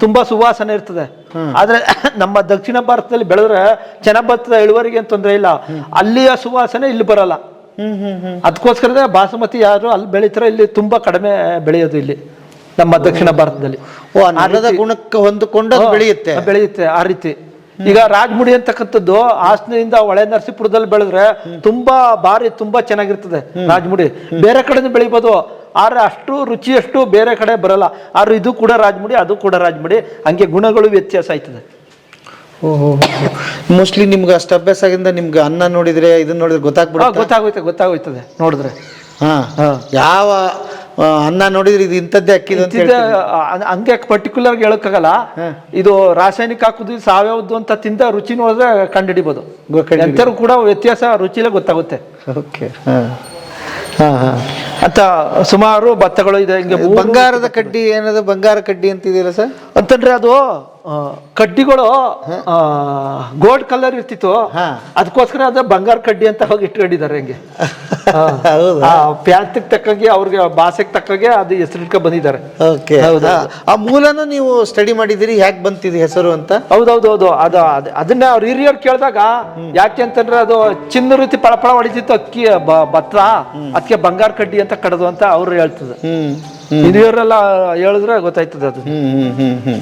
ತುಂಬಾ ಸುವಾಸನೆ ಇರ್ತದೆ. ಆದ್ರೆ ನಮ್ಮ ದಕ್ಷಿಣ ಭಾರತದಲ್ಲಿ ಬೆಳೆದ್ರೆ ಚೆನ್ನಾಗ್ ಬರ್ತದೆ ಇಳುವರಿಗೆ ಏನ್ ತೊಂದರೆ ಇಲ್ಲ. ಅಲ್ಲಿಯ ಸುವಾಸನೆ ಇಲ್ಲಿ ಬರಲ್ಲ. ಅದಕ್ಕೋಸ್ಕರ ಬಾಸುಮತಿ ಯಾರು ಅಲ್ಲಿ ಬೆಳೀತಾರೆ ಇಲ್ಲಿ ತುಂಬಾ ಕಡಿಮೆ ಬೆಳೆಯೋದು ಇಲ್ಲಿ ನಮ್ಮ ದಕ್ಷಿಣ ಭಾರತದಲ್ಲಿ. ಗುಣಕ್ಕೆ ಹೊಂದಿಕೊಂಡು ಬೆಳೆಯುತ್ತೆ. ಬೆಳೆಯುತ್ತೆ ಆ ರೀತಿ. ಈಗ ರಾಜಮುಡಿ ಅಂತಕ್ಕಂಥದ್ದು ಹಾಸನದಿಂದ ಹೊಳೆ ನರಸೀಪುರದಲ್ಲಿ ಬೆಳೆದ್ರೆ ತುಂಬಾ ಬಾರಿ ತುಂಬಾ ಚೆನ್ನಾಗಿರ್ತದೆ ರಾಜಮುಡಿ. ಬೇರೆ ಕಡೆ ಬೆಳಿಬೋದು. ಆದ್ರೆ ಅಷ್ಟು ರುಚಿಯಷ್ಟು ಬೇರೆ ಕಡೆ ಬರಲ್ಲ. ಆದರೆ ಇದು ಕೂಡ ರಾಜಮುಡಿ ಅದು ಕೂಡ ರಾಜಮುಡಿ. ಹಂಗೆ ಗುಣಗಳು ವ್ಯತ್ಯಾಸ ಆಯ್ತದೆ. ಓಹೋ ಮೋಸ್ಟ್ಲಿ ನಿಮ್ಗೆ ಅಷ್ಟು ಅಭ್ಯಾಸ ಆಗಿಂದ ನಿಮ್ಗೆ ಅನ್ನ ನೋಡಿದ್ರೆ ಇದನ್ನ ನೋಡಿದ್ರೆ ಗೊತ್ತಾಗ್ಬಿಡ ಗೊತ್ತಾಗೋಯ್ತೆ ಗೊತ್ತಾಗೋಯ್ತದೆ ನೋಡಿದ್ರೆ. ಹಾಂ ಹಾ. ಯಾವ ಅನ್ನ ನೋಡಿದ್ರೆ ಇದು ಇಂಥದ್ದೇ ಅಕ್ಕಿ ಹಂಗೆ ಪರ್ಟಿಕ್ಯುಲರ್ ಹೇಳೋಕ್ಕಾಗಲ್ಲ. ಇದು ರಾಸಾಯನಿಕ ಹಾಕುದು ಸಾವಯವದ್ದು ಅಂತ ತಿಂದ ರುಚಿ ನೋಡಿದ್ರೆ ಕಂಡುಹಿಡಿಬೋದು ಕೂಡ ವ್ಯತ್ಯಾಸ ರುಚಿಲೇ ಗೊತ್ತಾಗುತ್ತೆ. ಓಕೆ ಹಾ. ಅಂತ ಸುಮಾರು ಭತ್ತಗಳು ಇದೆ. ಹಿಂಗೆ ಬಂಗಾರದ ಕಡ್ಡಿ ಏನದು ಬಂಗಾರ ಕಡ್ಡಿ ಅಂತಿದೆಯಲ್ಲ ಸರ್? ಅಂತಂದ್ರೆ ಅದು ಕಡ್ಡಿಗಳು ಗೋಲ್ಡ್ ಕಲರ್ ಇರ್ತಿತ್ತು. ಅದಕ್ಕೋಸ್ಕರ ಅದ ಬಂಗಾರ ಕಡ್ಡಿ ಅಂತ ಹೋಗಿ ಇಟ್ಕೊಂಡಿದ್ದಾರೆ ಹಂಗೆ. ಪ್ಯಾಂಟ್ ತಕ್ಕಂಗೆ ಅವ್ರಿಗೆ ಭಾಷೆಗೆ ತಕ್ಕಂಗೆ ಅದು ಹೆಸರಿಟ್ಕೊ ಬಂದಿದ್ದಾರೆ. ಓಕೆ ಹೌದು, ಆ ಮೂಲನು ನೀವು ಸ್ಟಡಿ ಮಾಡಿದಿರಿ ಯಾಕೆ ಬಂತಿದೆ ಹೆಸರು ಅಂತ? ಹೌದು. ಅದು ಅದ್- ಅದನ್ನ ಅವ್ರ ಹಿರಿಯರು ಕೇಳಿದಾಗ ಯಾಕೆ ಅಂತಂದ್ರೆ ಅದು ಚಿನ್ನ ರೀತಿ ಪಳಪಳ ಹೊಡಿತಿತ್ತು ಅಕ್ಕಿ ಭತ್ರ ಭತ್ತ ಅದಕ್ಕೆ ಬಂಗಾರ ಕಡ್ಡಿ ಅಂತ ಕಡದು ಅಂತ ಅವ್ರು ಹೇಳ್ತದೆ ಹ್ಮ್. ಹಿರಿಯರೆಲ್ಲ ಹೇಳಿದ್ರೆ ಗೊತ್ತಾಯ್ತದೆ ಅದು. ಹ್ಮ್ ಹ್ಮ್ ಹ್ಮ್ ಹ್ಮ್.